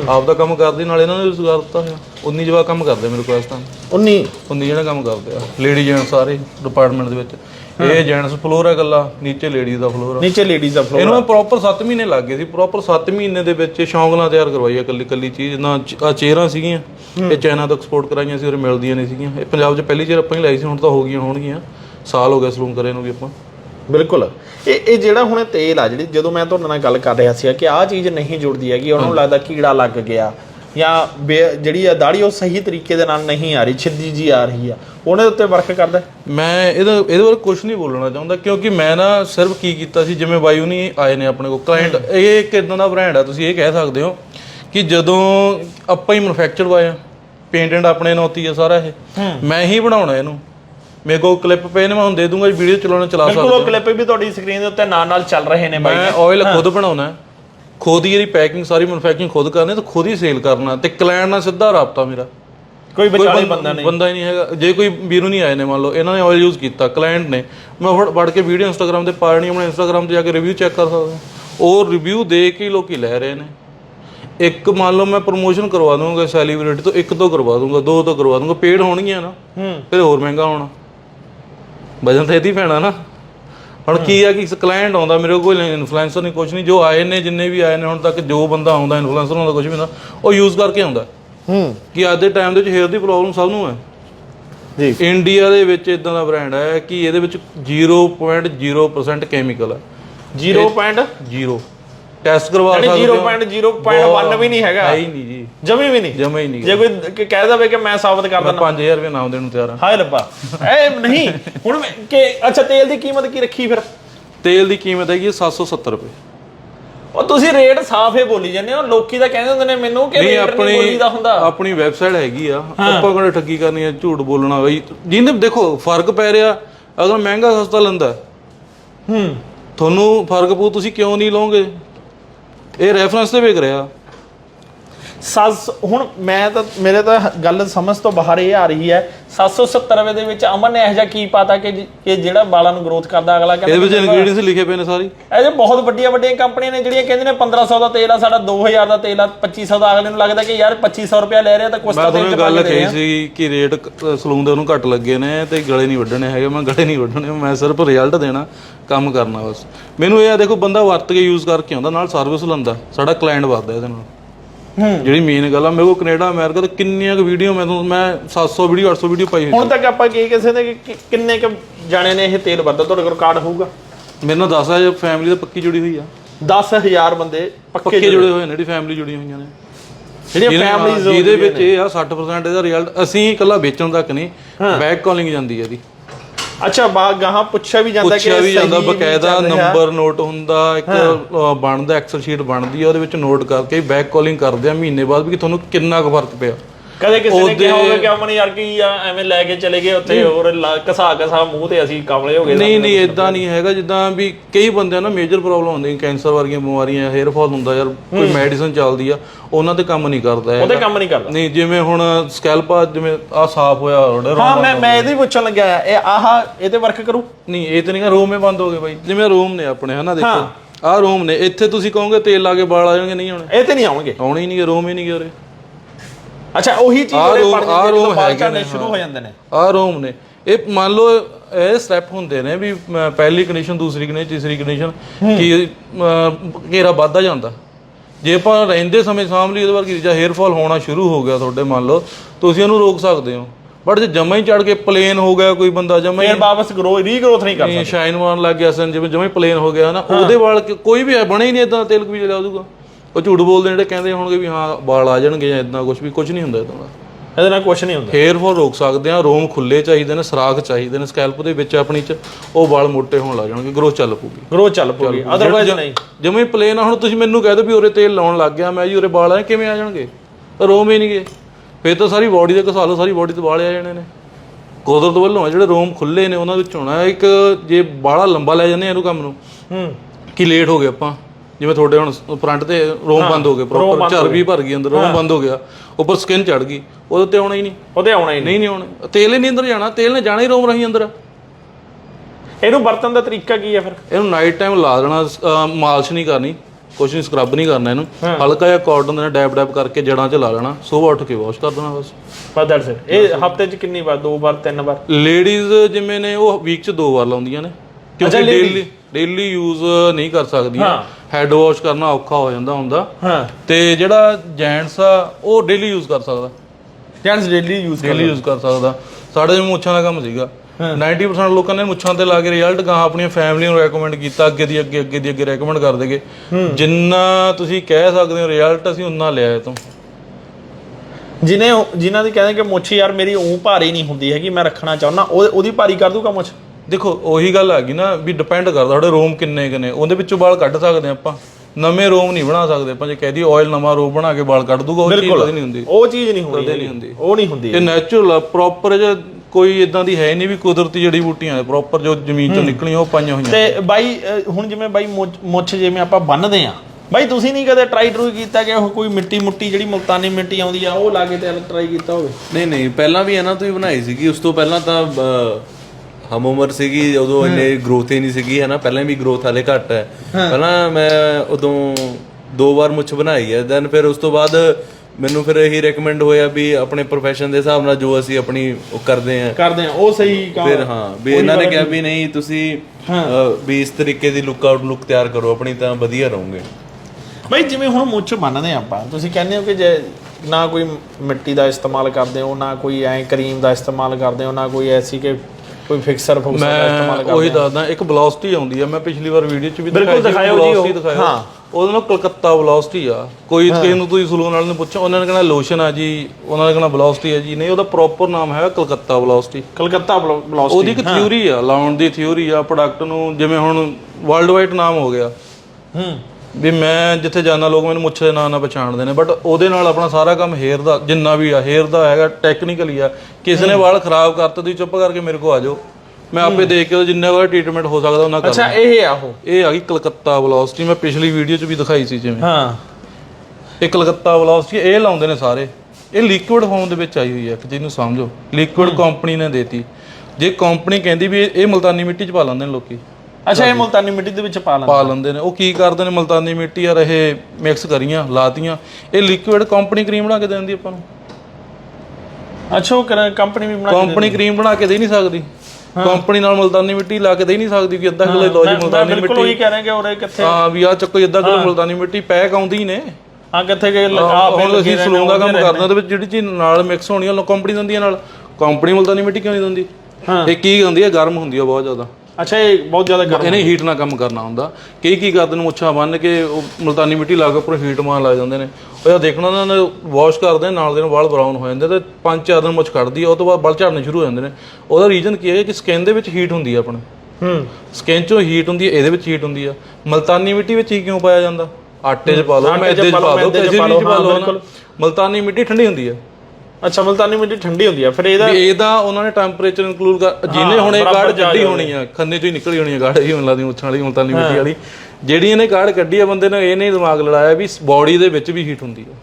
ਆਪ ਦਾ ਕੰਮ ਕਰਦੇ ਨਾਲ ਇਹਨਾਂ ਨੇ ਵੀ ਰੁਜ਼ਗਾਰ ਦਿੱਤਾ ਹੋਇਆ। 19 ਜਵਾਕ ਕੰਮ ਕਰਦੇ ਮੇਰੇ ਕੋਲ ਇਸ ਟਾਈਮ 19 19 ਜਿਹੜੇ ਕੰਮ ਕਰਦੇ ਆ। ਲੇਡੀ ਜੈਂਟਸ ਸਾਰੇ ਡਿਪਾਰਟਮੈਂਟ ਦੇ ਵਿੱਚ। ਇਹ ਜੈਂਟਸ ਫਲੋਰ ਹੈ ਗੱਲਾ ਨੀਚੇ ਲੇਡੀਜ਼ ਦਾ ਫਲੋਰ ਆ। ਨੀਚੇ ਲੇਡੀਜ਼ ਦਾ ਫਲੋਰ ਇਹਨੂੰ ਮੈਂ ਪ੍ਰੋਪਰ 7 ਮਹੀਨੇ ਲੱਗ ਗਏ ਸੀ ਪ੍ਰੋਪਰ 7 ਮਹੀਨੇ ਦੇ ਵਿੱਚ ਸ਼ੌਂਕ ਨਾਲ ਤਿਆਰ ਕਰਵਾਈ ਆ ਕੱਲੀ ਕੱਲੀ ਚੀਜ਼। ਨਾ ਆ ਚੇਅਰਾਂ ਸੀਗੀਆਂ ਇਹ ਚਾਈਨਾ ਤੋਂ ਐਕਸਪੋਰਟ ਕਰਾਈਆਂ ਸੀ ਉਹ ਮਿਲਦੀਆਂ ਨਹੀਂ ਸੀਗੀਆਂ। ਇਹ ਪੰਜਾਬ 'ਚ ਪਹਿਲੀ ਚੇਅਰ ਆਪਾਂ ਹੀ ਲਾਈ ਸੀ ਹੁਣ ਤਾਂ ਹੋ ਗਈਆਂ ਹੋਣਗੀਆਂ। ਸਾਲ ਹੋ ਗਿਆ ਸਲੂਨ ਕਰੇ ਨੂੰ ਵੀ ਆਪਾਂ। ਬਿਲਕੁਲ। ਇਹ ਇਹ ਜਿਹੜਾ ਹੁਣ ਤੇਲ ਆ ਜਿਹੜੀ ਜਦੋਂ ਮੈਂ ਤੁਹਾਡੇ ਨਾਲ ਗੱਲ ਕਰ ਰਿਹਾ ਸੀ ਕਿ ਆਹ ਚੀਜ਼ ਨਹੀਂ ਜੁੜਦੀ ਹੈਗੀ ਉਹਨਾਂ ਨੂੰ ਲੱਗਦਾ ਕੀੜਾ ਲੱਗ ਗਿਆ। ਜਾਂ ਜਿਹੜੀ ਆ ਦਾੜੀ ਉਹ ਸਹੀ ਤਰੀਕੇ ਦੇ ਨਾਲ ਨਹੀਂ ਆ ਰਹੀ ਛਿੱਦੀ ਜੀ ਆ ਰਹੀ ਆ। ਉਹਨੇ ਉੱਤੇ ਵਰਕ ਕਰਦਾ? ਮੈਂ ਇਹਦਾ ਇਹਦੇ ਬਾਰੇ ਕੁਝ ਨਹੀਂ ਬੋਲਣਾ ਚਾਹੁੰਦਾ ਕਿਉਂਕਿ ਮੈਂ ਨਾ ਸਿਰਫ ਕੀ ਕੀਤਾ ਸੀ ਜਿਵੇਂ ਬਾਯੂ ਨਹੀਂ ਆਏ ਨੇ ਆਪਣੇ ਕੋਲ ਕਲਾਇੰਟ ਇਹ ਇੱਕ ਇਦਾਂ ਦਾ ਬ੍ਰਾਂਡ ਆ ਤੁਸੀਂ ਇਹ ਕਹਿ ਸਕਦੇ ਹੋ ਕਿ ਜਦੋਂ ਆਪਾਂ ਹੀ ਮੈਨੂਫੈਕਚਰ ਵਾਏ ਆ ਪੇਟੈਂਟ ਆਪਣੇ ਨੋਤੀ ਆ ਸਾਰਾ ਇਹ। ਮੈਂ ਹੀ ਬਣਾਉਣਾ ਇਹਨੂੰ। ਮੇਰੇ ਕੋਲ ਕਲਿੱਪ ਪਏ ਨੇ ਮੈਂ ਹੁਣ ਦੇ ਦੂੰਗਾ ਵੀਡੀਓ ਚਲਾਉਣਾ ਚਲਾ ਬਿਲਕੁਲ ਸਕਦਾ। ਉਹ ਕਲਿੱਪ ਵੀ ਤੁਹਾਡੀ ਸਕਰੀਨ ਦੇ ਉੱਤੇ ਨਾਲ ਨਾਲ ਚੱਲ ਰਹੇ ਨੇ ਬਾਈ। ਮੈਂ ਆਇਲ ਖੁਦ ਬਣਾਉਣਾ। ਖੁਦ ਹੀ ਇਹਦੀ ਪੈਕਿੰਗ ਸਾਰੀ ਮੈਨੂਫੈਕਚਰਿੰਗ ਖੁਦ ਕਰਨੀ ਤੇ ਖੁਦ ਹੀ ਸੇਲ ਕਰਨਾ ਤੇ ਕਲਾਇੰਟ ਨਾਲ ਸਿੱਧਾ ਰਾਬਤਾ ਮੇਰਾ। ਕੋਈ ਵਿਚਾਲੇ ਬੰਦਾ ਨਹੀਂ। ਬੰਦਾ ਹੀ ਨਹੀਂ ਹੈਗਾ। ਜੇ ਕੋਈ ਵੀਰੂ ਨਹੀਂ ਆਏ ਨੇ ਮੰਨ ਲਓ ਇਹਨਾਂ ਨੇ ਆਇਲ ਯੂਜ਼ ਕੀਤਾ ਕਲਾਇੰਟ ਨੇ ਮੈਂ ਫੜ ਵੜ ਕੇ ਵੀਡੀਓ ਇੰਸਟਾਗ੍ਰam ਤੇ ਪਾ ਆਪਣੇ ਇੰਸਟਾਗ੍ਰam ਤੇ ਜਾ ਕੇ ਰਿਵਿਊ ਚੈੱਕ ਕਰ ਸਕਦੇ। ਉਹ ਰਿਵਿਊ ਦੇ ਕੇ ਲੋਕੀ ਲੈ ਰਹੇ ਨੇ। ਇੱਕ ਮੰਨ ਲਓ ਮੈਂ ਪ੍ਰੋਮੋਸ਼ਨ ਕਰਵਾ ਦੂੰਗਾ ਸੈਲੀਬ੍ਰਿਟੀ ਤੋਂ ਇੱਕ ਤੋਂ ਕਰਵਾ ਦੂੰਗਾ ਦੋ ਤੋਂ ਕਰਵਾ ਦੂੰਗਾ ਪੇਡ ਹੋਣਗੀਆਂ ਨਾ ਫਿਰ ਹੋਰ ਮਹਿੰਗਾ ਹੋਣਾ। ਵਜਨ ਤਾਂ ਇਹਦੀ ਪੈਣਾ ਨਾ। ਹੁਣ ਕੀ ਆ ਕਿ ਕਲਾਇੰਟ ਆਉਂਦਾ ਮੇਰੇ ਕੋਲ ਇਨਫਲੂਐਂਸਰ ਨਹੀਂ ਕੁਝ ਨਹੀਂ ਜੋ ਆਏ ਨੇ ਜਿੰਨੇ ਵੀ ਆਏ ਨੇ ਹੁਣ ਤੱਕ ਜੋ ਬੰਦਾ ਆਉਂਦਾ ਇਨਫਲੂਐਂਸਰ ਆਉਂਦਾ ਕੁਝ ਵੀ ਹੁੰਦਾ ਉਹ ਯੂਜ਼ ਕਰਕੇ ਆਉਂਦਾ। ਹੂੰ। ਕਿ ਅੱਜ ਦੇ ਟਾਈਮ ਦੇ ਵਿੱਚ ਹੇਅਰ ਦੀ ਪ੍ਰੋਬਲਮ ਸਭ ਨੂੰ ਹੈ। ਜੀ। ਇੰਡੀਆ ਦੇ ਵਿੱਚ ਇਦਾਂ ਦਾ ਬ੍ਰਾਂਡ ਹੈ ਕਿ ਇਹਦੇ ਵਿੱਚ 0.0% ਕੈਮੀਕਲ ਹੈ। 0.0 ਟੈਸਟ ਕਰਵਾ ਸਕਦੇ ਹੋ। 0.0.1 ਵੀ ਨਹੀਂ ਹੈਗਾ। ਹੈ ਹੀ ਨਹੀਂ ਜੀ। ਜਮੀ ਵੀ ਨਹੀਂ। ਜਮਾ ਹੀ ਨਹੀਂ ਜੇ ਕੋਈ ਕ- ਕਹਿ ਦਵੇ ਕਿ ਮੈਂ ਸਾਬਤ ਕਰ ਮੈਂ ਦਿੰਦਾ। 5000 ਰੁਪਏ ਨਾਮ ਦੇਣ ਨੂੰ ਤਿਆਰ ਹਾਂ। ਹਾਏ ਰੱਬਾ। ਐ ਨਹੀਂ ਹੁਣ ਮੈਂ- ਕਿ ਅੱਛਾ ਤੇਲ ਦੀ ਕੀਮਤ ਕੀ ਰੱਖੀ ਫਿਰ? ਤੇਲ ਦੀ ਕੀਮਤ ਹੈਗੀ ਹੈ 770 ਰੁਪਏ। ਉਹ ਤੁਸੀਂ ਰੇਟ ਸਾਫ਼ ਹੀ ਬੋਲੀ ਜਾਂਦੇ ਹੋ। ਲੋਕੀ ਤਾਂ ਕਹਿੰਦੇ ਹੁੰਦੇ ਨੇ ਮੈਨੂੰ ਕਿ ਨਹੀਂ ਰੇਟ ਨਹੀਂ ਆਪਣੀ ਬੋਲੀਦਾ ਹੁੰਦਾ। ਆਪਣੀ ਵੈਬਸਾਈਟ ਹੈਗੀ ਆ। ਆਪਾਂ ਕੋਲ ਠੱਗੀ ਕਰਨੀ ਹੈ ਝੂਠ ਬੋਲਣਾ ਬਈ। ਜਿਹਨੇ ਦੇਖੋ ਫ਼ਰਕ ਪੈ ਰਿਹਾ ਅਗਰ ਮਹਿੰਗਾ ਸਸਤਾ ਲੈਂਦਾ। ਹੂੰ। ਤੁਹਾਨੂੰ ਫ਼ਰਕ ਪਊ ਤੁਸੀਂ ਕਿਉਂ ਨਹੀਂ ਲਓਗੇ? ਇਹ ਰੈਫਰੈਂਸ ਤੇ ਵਿਕ ਰਿਹਾ। ਸੱਸ ਹੁਣ ਮੈਂ ਤਾਂ ਮੇਰੇ ਤਾਂ ਗੱਲ ਸਮਝ ਤੋਂ ਬਾਹਰ ਇਹ ਆ ਰਹੀ ਹੈ 770 ਰੁਪਏ ਦੇ ਵਿੱਚ ਅਮਨ ਨੇ ਇਹ ਜਿਹਾ ਕੀ ਪਾਤਾ ਕਿ ਕਿ ਜਿਹੜਾ ਵਾਲਾਂ ਨੂੰ ਗਰੋਥ ਕਰਦਾ ਅਗਲਾ ਇਹਦੇ ਵਿੱਚ ਕਹਿੰਦਾ ਇਨਗਰੀਡੀਅੰਟਸ ਲਿਖੇ ਪਏ ਨੇ ਸਾਰੀ। ਇਹ ਜੇ ਬਹੁਤ ਵੱਡੀਆਂ ਵੱਡੀਆਂ ਕੰਪਨੀਆਂ ਨੇ ਜਿਹੜੀਆਂ ਕਹਿੰਦੇ ਨੇ 1500 ਦਾ ਤੇਲ ਆ ਸਾਡਾ 2000 ਦਾ ਤੇਲ ਆ 2500 ਦਾ ਅਗਲੇ ਨੂੰ ਲੱਗਦਾ ਕਿ ਯਾਰ 2500 ਰੁਪਏ ਲੈ ਰਿਹਾ ਤਾਂ ਕੁਛ ਤਾਂ ਤੇਲ ਚ ਗੱਲ ਕਹੀ। ਸੀ ਕਿ ਰੇਟ ਸਲੂਨ ਦੇ ਉਹਨੂੰ ਘੱਟ ਲੱਗੇ ਨੇ ਤੇ ਗਲੇ ਨਹੀਂ ਵੱਢਣੇ ਹੈਗੇ ਮੈਂ ਗਲੇ ਨਹੀਂ ਵੱਢਣੇ ਮੈਂ ਸਿਰਫ ਰਿਜ਼ਲਟ ਦੇਣਾ ਕੰਮ ਕਰਨਾ ਬਸ। ਮੈਨੂੰ ਇਹ ਆ ਦੇਖੋ ਬੰਦਾ ਵਰਤ ਕੇ ਯੂਜ਼ ਕਰਕੇ ਆਉਂਦਾ ਨਾਲ ਸਰਵਿਸ ਲੈਂਦਾ ਸਾਡਾ ਕਲਾਇੰਟ ਵੱਧਦਾ ਇਹਦੇ ਨਾਲ। ਜਿਹੜੀ ਮੇਨ ਗੱਲ ਆ ਮੇਰੇ ਕੋਲ ਕੈਨੇਡਾ ਅਮਰੀਕਾ ਤੋਂ ਕਿੰਨੀਆਂ ਕੁ ਵੀਡੀਓ ਮੈਂ ਤੁਹਾਨੂੰ ਮੈਂ 700 ਵੀਡੀਓ 800 ਵੀਡੀਓ ਪਾਈ ਹੋਈ ਹੁਣ ਤੱਕ ਆਪਾਂ ਕੀ ਕਿਸੇ ਕਿ- ਕਿ- ਕਿੰਨੇ ਕ ਜਾਣੇ ਨੇ ਇਹ ਤੇਲ ਵਰਤਦਾ ਤੁਹਾਡੇ ਕੋਲ ਕਾਰਡ ਹੋਊਗਾ? ਮੇਰੇ ਨਾਲ 10000 ਫੈਮਿਲੀ ਦਾ ਪੱਕੀ ਜੁੜੀ ਹੋਈ ਆ। 10000 ਬੰਦੇ ਪੱਕੇ ਜੁੜੇ ਹੋਏ ਨੇ ਜਿਹੜੀ ਫੈਮਿਲੀ ਜੁੜੀਆਂ ਹੋਈਆਂ ਨੇ। ਜਿਹੜੀਆਂ ਫੈਮਲੀਜ਼ ਜਿਹਦੇ ਵਿੱਚ ਇਹ ਆ 60% ਇਹਦਾ ਰਿਜ਼ਲਟ ਅਸੀਂ ਇਕੱਲਾ ਵੇਚਣ ਤੱਕ ਨਹੀਂ ਬੈਕ ਕਾਲਿੰਗ ਜਾਂਦੀ ਹੈ ਇਹਦੀ। ਅੱਛਾ ਬਾ ਗਾਹਾਂ ਪੁੱਛਿਆ ਵੀ ਜਾਂਦਾ ਪੁੱਛਿਆ ਵੀ ਜਾਂਦਾ ਬਕਾਇਦਾ। ਨੰਬਰ ਨੋਟ ਹੁੰਦਾ ਇੱਕ ਬਣਦਾ ਐਕਸਲ ਸ਼ੀਟ ਬਣਦੀ ਆ ਉਹਦੇ ਵਿੱਚ ਨੋਟ ਕਰਕੇ ਬੈਕ ਕਾਲਿੰਗ ਕਰਦੇ ਆ ਮਹੀਨੇ ਬਾਅਦ ਵੀ ਕਿ ਤੁਹਾਨੂੰ ਕਿੰਨਾ ਕੁ ਫ਼ਰਕ ਪਿਆ ਕਦੇ ਕਿਸੇ ਨੇ ਕਿਹਾ ਹੋਵੇ ਕਿ ਅਮਨ ਯਾਰ ਕੀ ਆ ਐਵੇਂ ਲੈ ਕੇ ਚਲੇ ਗਏ ਉੱਥੇ ਹੋਰ ਘਸਾ ਘਸਾ ਮੂੰਹ ਤੇ ਅਸੀਂ ਕਮਲੇ ਹੋ ਗਏ ਨਹੀਂ ਨਹੀਂ ਇਦਾਂ ਨਹੀਂ ਹੈਗਾ ਜਿੱਦਾਂ ਵੀ ਕਈ ਬੰਦਿਆਂ ਨੂੰ ਮੇਜਰ ਪ੍ਰੋਬਲਮ ਹੁੰਦੀ ਕੈਂਸਰ ਵਰਗੀਆਂ ਬਿਮਾਰੀਆਂ ਹੇਅਰ ਫਾਲ ਹੁੰਦਾ ਯਾਰ ਕੋਈ ਮੈਡੀਸਨ ਚੱਲਦੀ ਆ ਉਹਨਾਂ ਤੇ ਕੰਮ ਨਹੀਂ ਕਰਦਾ ਉਹਦੇ ਕੰਮ ਨਹੀਂ ਕਰਦਾ। ਨਹੀਂ ਜਿਵੇਂ ਹੁਣ ਸਕੈਲਪ ਆ ਜਿਵੇਂ ਆ ਸਾਫ਼ ਹੋਇਆ ਆਰਡਰ ਹਾਂ ਮੈਂ ਮੈਂ ਇਹਦੇ ਪੁੱਛਣ ਲੱਗਿਆ ਇਹ ਆਹ ਇਹਦੇ ਵਰਕ ਕਰੂ? ਨਹੀਂ ਇਹ ਤੇ ਨਹੀਂਗਾ ਰੂਮ ਹੀ ਬੰਦ ਹੋ ਗਏ ਬਾਈ। ਜਿਵੇਂ ਰੂਮ ਨੇ ਆਪਣੇ ਹਨਾ ਦੇਖੋ। ਆਹ ਰੂਮ ਨੇ ਇੱਥੇ ਤੁਸੀਂ ਕਹੋਗੇ ਤੇਲ ਲਾ ਕੇ ਵਾਲ ਆ ਜਾਣਗੇ ਨਹੀਂ ਆਉਣੇ? ਇਹ ਤੇ ਨਹੀਂ ਆਉਣਗੇ। ਆਉਣੇ ਹੀ ਨਹੀਂ ਰੂਮ ਹੀ ਨਹੀਂ ਗਏ ਉਰੇ। ਅੱਛਾ ਉਹੀ ਚੀਜ਼ ਆਹ ਜਿਹੜੇ room- ਬਣ ਆਹ ਜਦੋਂ ਹੈਗੇ ਨੇ, ਸ਼ੁਰੂ ਹੋ। ਜਾਂਦੇ ਨੇ। ਆਹ ਰੂਮ ਨੇ। ਇਹ ਮੰਨ ਲਓ ਇਹ ਸਟੈਪ ਹੁੰਦੇ ਨੇ ਵੀ ਅਮ, ਪਹਿਲੀ ਕੰਡੀਸ਼ਨ ਦੂਸਰੀ ਕੰਡੀਸ਼ਨ ਤੀਸਰੀ ਕੰਡੀਸ਼ਨ ਕਿ ਅਮ, ਘੇਰਾ ਵੱਧਦਾ ਜਾਂਦਾ। ਜੇ ਆਪਾਂ ਰਹਿੰਦੇ ਸਮੇਂ ਸਾਂਭ ਲਈ ਉਹਦੇ ਵਰਗੀ ਜਾਂ ਹੇਅਰ ਫਾਲ ਹੋਣਾ ਸ਼ੁਰੂ ਹੋ ਗਿਆ ਤੁਹਾਡੇ ਮੰਨ ਲਓ ਤੁਸੀਂ ਉਹਨੂੰ ਰੋਕ ਸਕਦੇ ਹੋ। ਬਟ ਜੇ ਜਮਾ ਹੀ ਚੜ ਕੇ ਪਲੇਨ ਹੋ ਗਿਆ ਕੋਈ ਬੰਦਾ ਜਮਾ ਹੀ ਫਿਰ ਵਾਪਸ ਗਰੋ ਰੀਗਰੋਥ ਨਹੀਂ ਕਰ ਸ਼ਾਈਨ ਮਾਰਨ ਲੱਗ ਗਿਆ ਸਨ ਜਿਵੇਂ ਜਮੇ ਪਲੇਨ ਹੋ ਗਿਆ ਨਾ ਉਹਦੇ ਵਾਲ ਕਿ- ਕੋਈ ਵੀ ਬਣੇ ਹੀ ਨਹੀਂ ਇਦਾਂ ਤੇਲ ਵੀ ਚਲਾ ਦੂਗਾ ਉਹ ਝੂਠ ਬੋਲਦੇ ਨੇ ਜਿਹੜੇ ਕਹਿੰਦੇ ਹੋਣਗੇ ਵੀ ਹਾਂ ਵਾਲ ਆ ਜਾਣਗੇ ਜਾਂ ਇਦਾਂ ਕੁਝ ਵੀ ਕੁਝ ਨਹੀਂ ਹੁੰਦਾ ਇਦਾਂ ਦਾ। ਇਹਦੇ ਨਾਲ ਕੁਝ ਨਹੀਂ ਹੁੰਦਾ। ਹੇਅਰ ਫਾਲ ਰੋਕ ਸਕਦੇ ਆ ਰੋਮ ਖੁੱਲੇ ਚਾਹੀਦੇ ਨੇ ਸਰਾਖ ਚਾਹੀਦੇ ਨੇ ਸਕੈਲਪ ਦੇ ਵਿੱਚ ਆਪਣੀ ਚ ਉਹ ਵਾਲ ਮੋਟੇ ਹੋਣ ਲੱਗ ਜਾਣਗੇ ਗਰੋਥ ਚੱਲ ਪੂਗੀ ਗਰੋ ਚੱਲ ਪੂਗੀ ਅਦਰਵਾਈਜ਼ ਨਹੀਂ। ਜਿਵੇਂ ਪਲੇਨ ਆ ਹੁਣ ਤੁਸੀਂ ਮੈਨੂੰ ਕਹਿ ਦਿਓ ਵੀ ਉਰੇ ਤੇਲ ਲਾਉਣ ਲੱਗ ਗਿਆ ਮੈਂ ਜੀ ਉਰੇ ਵਾਲ ਆ ਕਿਵੇਂ ਆ ਜਾਣਗੇ? ਰੋਮ ਹੀ ਨਹੀਂ ਗਏ। ਫੇਰ ਤਾਂ ਸਾਰੀ ਬਾਡੀ ਦੇ ਘਸਾ ਲਓ ਸਾਰੀ ਬਾਡੀ ਤੇ ਵਾਲ ਆ ਜਾਣੇ ਨੇ। ਕੁਦਰਤ ਵੱਲੋਂ ਆ ਜਿਹੜੇ ਰੋਮ ਖੁੱਲੇ ਨੇ ਉਹਨਾਂ ਵਿੱਚ ਹੋਣਾ ਇੱਕ ਜੇ ਬਾਹਲਾ ਲੰਬਾ ਲੈ ਜਾਂਦੇ ਆ ਇਹਨੂੰ ਕੰਮ ਨੂੰ ਹੂੰ। ਕਿ ਲੇਟ ਹੋ ਗਏ ਆਪਾਂ। ਜਿਵੇਂ ਤੁਹਾਡੇ ਹੁਣ ਫਰੰਟ ਤੇ ਰੋਮ ਬੰਦ ਹੋ ਗਏ ਪ੍ਰੋਪਰ ਚਰਬੀ ਭਰ ਗਈ ਅੰਦਰ ਰੋਮ ਬੰਦ ਹੋ ਗਿਆ। ਉੱਪਰ ਸਕਿਨ ਚੜ ਗਈ। ਉਹਦੇ ਤੇ ਆਉਣਾ ਹੀ ਨਹੀਂ। ਉਹਦੇ ਆਉਣਾ ਹੀ ਨਹੀਂ। ਨਹੀਂ ਨਹੀਂ ਆਉਣਾ। ਤੇਲ ਹੀ ਨਹੀਂ ਅੰਦਰ ਜਾਣਾ। ਤੇਲ ਨੇ ਜਾਣਾ ਹੀ ਰੋਮ ਰਹੀ ਅੰਦਰ। ਇਹਨੂੰ ਵਰਤਣ ਦਾ ਤਰੀਕਾ ਕੀ ਹੈ ਫਿਰ? ਇਹਨੂੰ ਨਾਈਟ ਟਾਈਮ ਲਾ ਦੇਣਾ। ਮਾਲਿਸ਼ ਨਹੀਂ ਕਰਨੀ। ਕੁਛ ਨਹੀਂ ਸਕਰਬ ਨਹੀਂ ਕਰਨਾ ਇਹਨੂੰ। ਹਲਕਾ ਜਿਹਾ ਕਾਟਨ ਨਾਲ ਡੈਬ ਡੈਬ ਕਰਕੇ ਜੜਾਂ 'ਚ ਲਾ ਲੈਣਾ। ਸਵੇਰ ਉੱਠ ਕੇ ਵਾਸ਼ ਕਰ ਦੇਣਾ ਬਸ। ਬਸ ਦੈਟਸ ਇਟ ਇਹ ਹਫ਼ਤੇ 'ਚ ਕਿੰਨੀ ਵਾਰ? ਦੋ ਵਾਰ ਤਿੰਨ ਵਾਰ? ਲੇਡੀਜ਼ ਜਿਵੇਂ ਨੇ ਉਹ ਵੀਕ 'ਚ ਦੋ ਵਾਰ ਲਾਉਂਦੀਆਂ ਨੇ। ਕਿਉਂਕਿ ਡੇਲੀ ਡੇਲੀ ਯੂਜ਼ ਨਹੀਂ ਕਰ ਸਕਦੀਆਂ। ਹੈਡ ਵਾਸ਼ ਕਰਨਾ ਔਖਾ ਹੋ ਜਾਂਦਾ ਹੁੰਦਾ। ਹਾਂ। ਤੇ ਜਿਹੜਾ ਜੈਂਟਸ ਆ ਉਹ ਡੇਲੀ ਯੂਜ਼ ਕਰ ਸਕਦਾ। Gents daily use daily use ਕਰ ਸਕਦਾ। ਸਾਡੇ ਮੁੱਛਾਂ ਦਾ ਕੰਮ ਸੀਗਾ। 90% ਲੋਕਾਂ ਨੇ ਮੁੱਛਾਂ ਤੇ ਲਾ ਕੇ ਰਿਜ਼ਲਟ ਗਾਂ ਆਪਣੀਆਂ ਫੈਮਿਲੀ ਨੂੰ ਰეკਮੈਂਡ ਕੀਤਾ ਅੱਗੇ ਦੀ ਅੱਗੇ ਅੱਗੇ ਦੀ ਅੱਗੇ ਰეკਮੈਂਡ ਕਰ ਦੇਗੇ। ਜਿੰਨਾ ਤੁਸੀਂ ਕਹਿ ਸਕਦੇ ਹੋ ਰਿਜ਼ਲਟ ਅਸੀਂ ਉਨਾ ਲਿਆ ਇਹ ਤੋਂ। ਜਿਨੇ ਜਿਨ੍ਹਾਂ ਦੇ ਕਹਿੰਦੇ ਕਿ ਮੁੱਛ ਯਾਰ ਮੇਰੀ ਉਂ ਭਾਰੀ ਨਹੀਂ ਹੁੰਦੀ ਹੈਗੀ ਮੈਂ ਰੱਖਣਾ ਚਾਹੁੰਦਾ ਉਹਦੀ ਭਾਰੀ ਕਰ ਦੂਗਾ ਮੁੱਛ? ਦੇਖੋ ਉਹੀ ਗੱਲ ਆ ਗਈ ਨਾ ਵੀ ਡਿਪੈਂਡ ਕਰਦਾ ਤੁਹਾਡੇ ਰੋਮ ਕਿੰਨੇ ਕਿੰਨੇ ਉਹਦੇ ਵਿੱਚੋਂ ਵਾਲ ਕੱਢ ਸਕਦੇ ਆਪਾਂ। ਨਵੇਂ ਰੋਮ ਨਹੀਂ ਬਣਾ ਸਕਦੇ ਆਪਾਂ। ਜੇ ਕਹਿ ਦਈਏ ਆਇਲ ਨਵਾਂ ਰੋਮ ਬਣਾ ਕੇ ਵਾਲ ਕੱਢ ਦੂਗਾ ਉਹ ਚੀਜ਼ ਕਦੇ ਨਹੀਂ ਹੁੰਦੀ। ਉਹ ਚੀਜ਼ ਨਹੀਂ ਹੁੰਦੀ। ਨਹੀਂ। ਉਹ ਨਹੀਂ ਹੁੰਦੀ ਇਹ ਨੈਚੁਰਲ ਆ ਪ੍ਰੋਪਰ ਜੇ ਕੋਈ ਇਦਾਂ ਦੀ ਹੈ ਨਹੀਂ ਵੀ ਕੁਦਰਤੀ ਜੜੀ ਬੂਟੀਆਂ ਨੇ। ਪ੍ਰੋਪਰ ਜੋ ਜ਼ਮੀਨ ਚੋਂ ਨਿਕਲੀਆਂ ਉਹ ਪਾਈਆਂ ਹੋਈਆਂ ਤੇ ਬਾਈ ਹੁਣ ਜਿਵੇਂ ਬਾਈ ਮੁੱਛ- ਜਿਵੇਂ ਆਪਾਂ ਬੰਨਦੇ ਆ। ਬਾਈ ਤੁਸੀਂ ਨਹੀਂ ਕਦੇ ਟਰਾਈ ਟਰੂ ਕੀਤਾ ਕਿ ਉਹ ਕੋਈ ਮਿੱਟੀ ਮੁੱਟੀ ਜਿਹੜੀ ਮੁਲਤਾਨੀ ਮਿੱਟੀ ਆਉਂਦੀ ਆ ਉਹ ਲਾ ਕੇ ਤੇ ਟਰਾਈ ਕੀਤਾ ਹੋਵੇ? ਨਹੀਂ ਨਹੀਂ। ਪਹਿਲਾਂ ਵੀ ਇਹਨਾਂ ਤੋਂ ਹੀ ਬਣਾਈ ਸੀਗੀ। ਉਸ ਤੋਂ ਪਹਿਲਾਂ ਤਾਂ ਹਮ ਉਮਰ ਸੀਗੀ ਉਦੋਂ ਇੰਨੇ ਗਰੋਥ ਹੀ ਨਹੀਂ ਸੀਗੀ ਹੈ ਨਾ? ਪਹਿਲਾਂ ਵੀ ਗਰੋਥ ਹਾਲੇ ਘੱਟ ਹੈ। ਪਹਿਲਾਂ ਮੈਂ ਉਦੋਂ ਦੋ ਵਾਰ ਮੁੱਛ ਬਣਾਈ ਹੈ ਦੈਨ ਫਿਰ ਉਸ ਤੋਂ ਬਾਅਦ ਮੈਨੂੰ ਫਿਰ ਇਹੀ ਰეკਮੈਂਡ ਹੋਇਆ ਵੀ ਆਪਣੇ ਪ੍ਰੋਫੈਸ਼ਨ ਦੇ ਹਿਸਾਬ ਨਾਲ ਜੋ ਅਸੀਂ ਆਪਣੀ ਉਹ ਕਰਦੇ ਆ ਕਰਦੇ ਆ ਉਹ ਸਹੀ ਕੰਮ ਫਿਰ ਹਾਂ ਵੀ ਇਹਨਾਂ ਨੇ ਕਿਹਾ ਵੀ ਨਹੀਂ ਤੁਸੀਂ ਵੀ ਇਸ ਤਰੀਕੇ ਦੀ ਲੁੱਕ ਆਊਟ ਲੁੱਕ ਤਿਆਰ ਕਰੋ ਆਪਣੀ ਤਾਂ ਵਧੀਆ ਰਹੋਗੇ। ਬਾਈ ਜਿਵੇਂ ਹੁਣ ਮੁੱਛ ਬੰਨਦੇ ਆ ਆਪਾਂ ਤੁਸੀਂ ਕਹਿੰਦੇ ਹੋ ਕਿ ਜੇ ਨਾ ਕੋਈ ਮਿੱਟੀ ਦਾ ਇਸਤੇਮਾਲ ਕਰਦੇ ਹੋ ਨਾ ਕੋਈ ਐ ਕਰੀਮ ਦਾ ਇਸਤੇਮਾਲ ਕਰਦੇ ਹੋ ਨਾ ਕੋਈ ਐਸੀ ਕਿ ਕੋਈ ਫਿਕਸਰ ਫੁਕਸਰ ਦਾ ਇਸਤੇਮਾਲ ਮੈਂ ਕਰਦੇ ਉਹੀ ਦੱਸਦਾ ਇੱਕ ਵੈਲੋਸਿਟੀ ਆਉਂਦੀ ਆ ਮੈਂ ਪਿਛਲੀ ਵਾਰ ਵੀਡੀਓ 'ਚ ਵੀ ਬਿਲਕੁਲ ਦਿਖਾਇਓ ਜੀ ਉਹ। ਦਿਖਾਇਓ। ਹਾਂ। ਉਹਦੇ ਨਾਲ ਕਲਕੱਤਾ ਵੈਲੋਸਿਟੀ ਆ। ਕੋਈ ਕਿਸੇ ਨੂੰ ਤੁਸੀਂ ਸਲੂਨ ਵਾਲੇ ਨੂੰ ਪੁੱਛੋ ਉਹਨਾਂ ਨੇ ਕਹਿਣਾ ਲੋਸ਼ਨ ਆ ਜੀ ਉਹਨਾਂ ਨੇ ਕਹਿਣਾ ਵੈਲੋਸਿਟੀ ਆ ਜੀ ਨਹੀਂ ਉਹਦਾ ਪ੍ਰੋਪਰ ਨਾਮ ਹੈ ਕਲਕੱਤਾ ਵੈਲੋਸਿਟੀ ਕਲਕੱਤਾ ਬਲੌਸਟੀ। ਉਹਦੀ ਇੱਕ ਥਿਊਰੀ ਆ ਲਾਉਣ ਦੀ ਥਿਊਰੀ ਆ ਪ੍ਰੋਡਕਟ ਨੂੰ ਜਿਵੇਂ ਹੁਣ ਵਰਲਡ ਵਾਈਡ ਨਾਮ ਹੋ ਗਿਆ। ਹੂੰ। ਵੀ ਮੈਂ ਜਿੱਥੇ ਜਾਂਦਾ ਲੋਕ ਮੈਨੂੰ ਮੁੱਛ ਦੇ ਨਾਂ ਨਾਲ ਪਛਾਣਦੇ ਨੇ ਬਟ ਉਹਦੇ ਨਾਲ ਆਪਣਾ ਸਾਰਾ ਕੰਮ ਹੇਅਰ ਦਾ ਜਿੰਨਾ ਵੀ ਆ ਹੇਅਰ ਦਾ ਹੈਗਾ ਟੈਕਨੀਕਲੀ ਆ। ਕਿਸੇ ਨੇ ਵਾਲ ਖਰਾਬ ਕਰਤੇ ਤੁਸੀਂ ਚੁੱਪ ਕਰਕੇ ਮੇਰੇ ਕੋਲ ਆ ਜਾਓ। ਮੈਂ ਆਪੇ ਦੇਖ ਕੇ ਜਿੰਨਾ ਵਾਰ ਟ੍ਰੀਟਮੈਂਟ ਹੋ ਸਕਦਾ ਉਹਨਾਂ ਕਰ ਅੱਛਾ ਇਹ ਆ ਉਹ। ਇਹ ਆ ਗਈ ਕਲਕੱਤਾ ਵੈਲੋਸਿਟੀ ਮੈਂ ਪਿਛਲੀ ਵੀਡੀਓ 'ਚ ਵੀ ਦਿਖਾਈ ਸੀ ਜਿਵੇਂ। ਹਾਂ। ਇਹ ਕਲਕੱਤਾ ਵੈਲੋਸਿਟੀ ਇਹ ਲਾਉਂਦੇ ਨੇ ਸਾਰੇ। ਇਹ ਲਿਕੁਇਡ ਫਾਰਮ ਦੇ ਵਿੱਚ ਆਈ ਹੋਈ ਹੈ ਇੱਕ ਚੀਜ਼ ਨੂੰ ਸਮਝੋ। ਲਿਕੁਇਡ ਕੰਪਨੀ ਨੇ ਦੇਤੀ। ਜੇ ਕੰਪਨੀ ਕਹਿੰਦੀ ਵੀ ਇਹ ਇਹ ਮਲਤਾਨੀ ਮਿੱਟੀ 'ਚ ਪਾ ਲੈਂਦੇ ਨੇ ਲੋਕੀ। ਅੱਛਾ ਇਹ ਮੁਲਤਾਨੀ ਮਿੱਟੀ ਦੇ ਵਿੱਚ ਪਾ ਲੈਂਦੇ ਪਾ ਲੈਂਦੇ ਨੇ। ਉਹ ਕੀ ਕਰਦੇ ਨੇ? ਮਲਤਾਨੀ ਮਿੱਟੀ ਯਾਰ ਇਹ ਮਿਕਸ ਕਰੀਆਂ ਲਾਤੀਆਂ। ਇਹ ਲਿਕੁਇਡ ਕੰਪਨੀ ਕਰੀਮ ਬਣਾ ਕੇ ਦੇ ਦਿੰਦੀ ਆਪਾਂ ਨੂੰ। ਅੱਛਾ ਉਹ ਕੰਪਨੀ ਵੀ ਬਣਾ ਕੇ ਕੰਪਨੀ ਕਰੀਮ ਬਣਾ ਕੇ ਦੇ ਨਹੀਂ ਸਕਦੀ। ਕੰਪਨੀ ਨਾਲ ਮਲਤਾਨੀ ਮਿੱਟੀ ਲਾ ਕੇ ਦੇ ਨਹੀਂ ਸਕਦੀ ਕਿ ਅੱਧਾ ਕਿਲੋ ਲੋ ਜੀ ਮਲਤਾਨੀ ਬਿਲਕੁਲ ਉਹੀ ਮਿੱਟੀ ਕਹਿ ਰਿਹਾ ਕਿ ਕਿੱਥੇ ਹਾਂ ਵੀ ਆ ਚੱਕੋ ਅੱਧਾ ਕਿਲੋ ਮਲਤਾਨੀ ਮਿੱਟੀ ਪੈਕ ਆਉਂਦੀ ਨੇ। ਆ ਕਿੱਥੇ ਗਏ ਆਹ, ਹੁਣ ਅਸੀਂ ਸਲੂਨ ਦਾ ਕੰਮ ਕਰਦੇ ਉਹਦੇ ਵਿੱਚ ਜਿਹੜੀ ਚੀਜ਼ ਨਾਲ ਮਿਕਸ ਹੋਣੀ ਉਹ ਕੰਪਨੀ ਦਿੰਦੀ ਹੈ ਨਾਲ। ਕੰਪਨੀ ਮਲਤਾਨੀ ਮਿੱਟੀ ਕਿਉਂ ਨਹੀਂ ਦਿੰਦੀ? ਇਹ ਕੀ ਹੁੰਦੀ ਹੈ? ਗਰਮ ਹੁੰਦੀ ਹੈ ਬਹੁਤ ਜ਼ਿਆਦਾ। ਅੱਛਾ ਇਹ ਬਹੁਤ ਜ਼ਿਆਦਾ ਗਰਮ ਇਹਨੇ ਹੀਟ ਨਾਲ ਕੰਮ ਕਰਨਾ ਹੁੰਦਾ। ਕਈ ਕੀ ਕਰਦੇ ਨੇ ਮੁੱਛਾਂ ਬੰਨ ਕੇ ਉਹ ਮਲਤਾਨੀ ਮਿੱਟੀ ਲਾ ਕੇ ਉੱਪਰ ਹੀਟ ਮਾਰ ਲੱਗ ਜਾਂਦੇ ਨੇ। ਉਹ ਜਦ ਦੇਖਣਾ ਉਹਨਾਂ ਨੇ ਵਾਸ਼ ਕਰਦੇ ਨਾਲ ਦੇ ਨਾਲ ਵਾਲ ਬਰਾਊਨ ਹੋ ਜਾਂਦੇ ਤੇ ਪੰਜ ਚਾਰ ਦਿਨ ਮੁੱਛ ਕੱਢਦੀ ਆ ਉਹ ਤੋਂ ਬਾਅਦ ਵਾਲ ਝੜਨੇ ਸ਼ੁਰੂ ਹੋ ਜਾਂਦੇ ਨੇ। ਉਹਦਾ ਰੀਜ਼ਨ ਕੀ ਹੈ ਕਿ ਸਕਿਨ ਦੇ ਵਿੱਚ ਹੀਟ ਹੁੰਦੀ ਆ ਆਪਣੇ। ਹੂੰ। ਸਕਿਨ 'ਚੋਂ ਹੀਟ ਹੁੰਦੀ ਹੈ ਇਹਦੇ ਵਿੱਚ ਹੀਟ ਹੁੰਦੀ ਆ। ਮਲਤਾਨੀ ਮਿੱਟੀ ਵਿੱਚ ਹੀ ਕਿਉਂ ਪਾਇਆ ਜਾਂਦਾ? ਆਟੇ 'ਚ ਪਾ ਲਓ ਮੈਦੇ 'ਚ ਪਾ ਲਓ, ਕਿਸੇ ਵੀ 'ਚ ਪਾ ਹਾਂ। ਮਲਤਾਨੀ ਮਿੱਟੀ ਠੰਡੀ ਹੁੰਦੀ ਆ। ਅੱਛਾ ਮੁਲਤਾਨੀ ਮਿੱਟੀ ਠੰਡੀ ਹੁੰਦੀ ਆ ਫਿਰ ਇਹਦਾ ਵੀ ਇਹਦਾ ਉਹਨਾਂ ਨੇ ਟੈਂਪਰੇਚਰ ਇਨਕਲੂਡ ਕਰ ਜਿਹਨੇ ਹੁਣ ਇਹ ਕਾਰਡ ਕੱਢੀ ਹੋਣੀ ਆ ਖੰਨੇ ਚੋਂ ਹੀ ਨਿਕਲੀ ਹੋਣੀ ਆ ਕਾਰਡ ਇਹ ਮੈਨੂੰ ਲੱਗਦੀ ਮੁੱਛਾਂ ਵਾਲੀ ਮੁਲਤਾਨੀ ਮਿੱਟੀ ਵਾਲੀ। ਜਿਹੜੀ ਇਹਨੇ ਕਾਰਡ ਕੱਢੀ ਆ ਬੰਦੇ ਨੇ ਇਹ ਨਹੀਂ ਦਿਮਾਗ ਲੜਾਇਆ ਵੀ ਬਾਡੀ ਦੇ ਵਿੱਚ ਵੀ ਹੀਟ ਹੁੰਦੀ ਆ।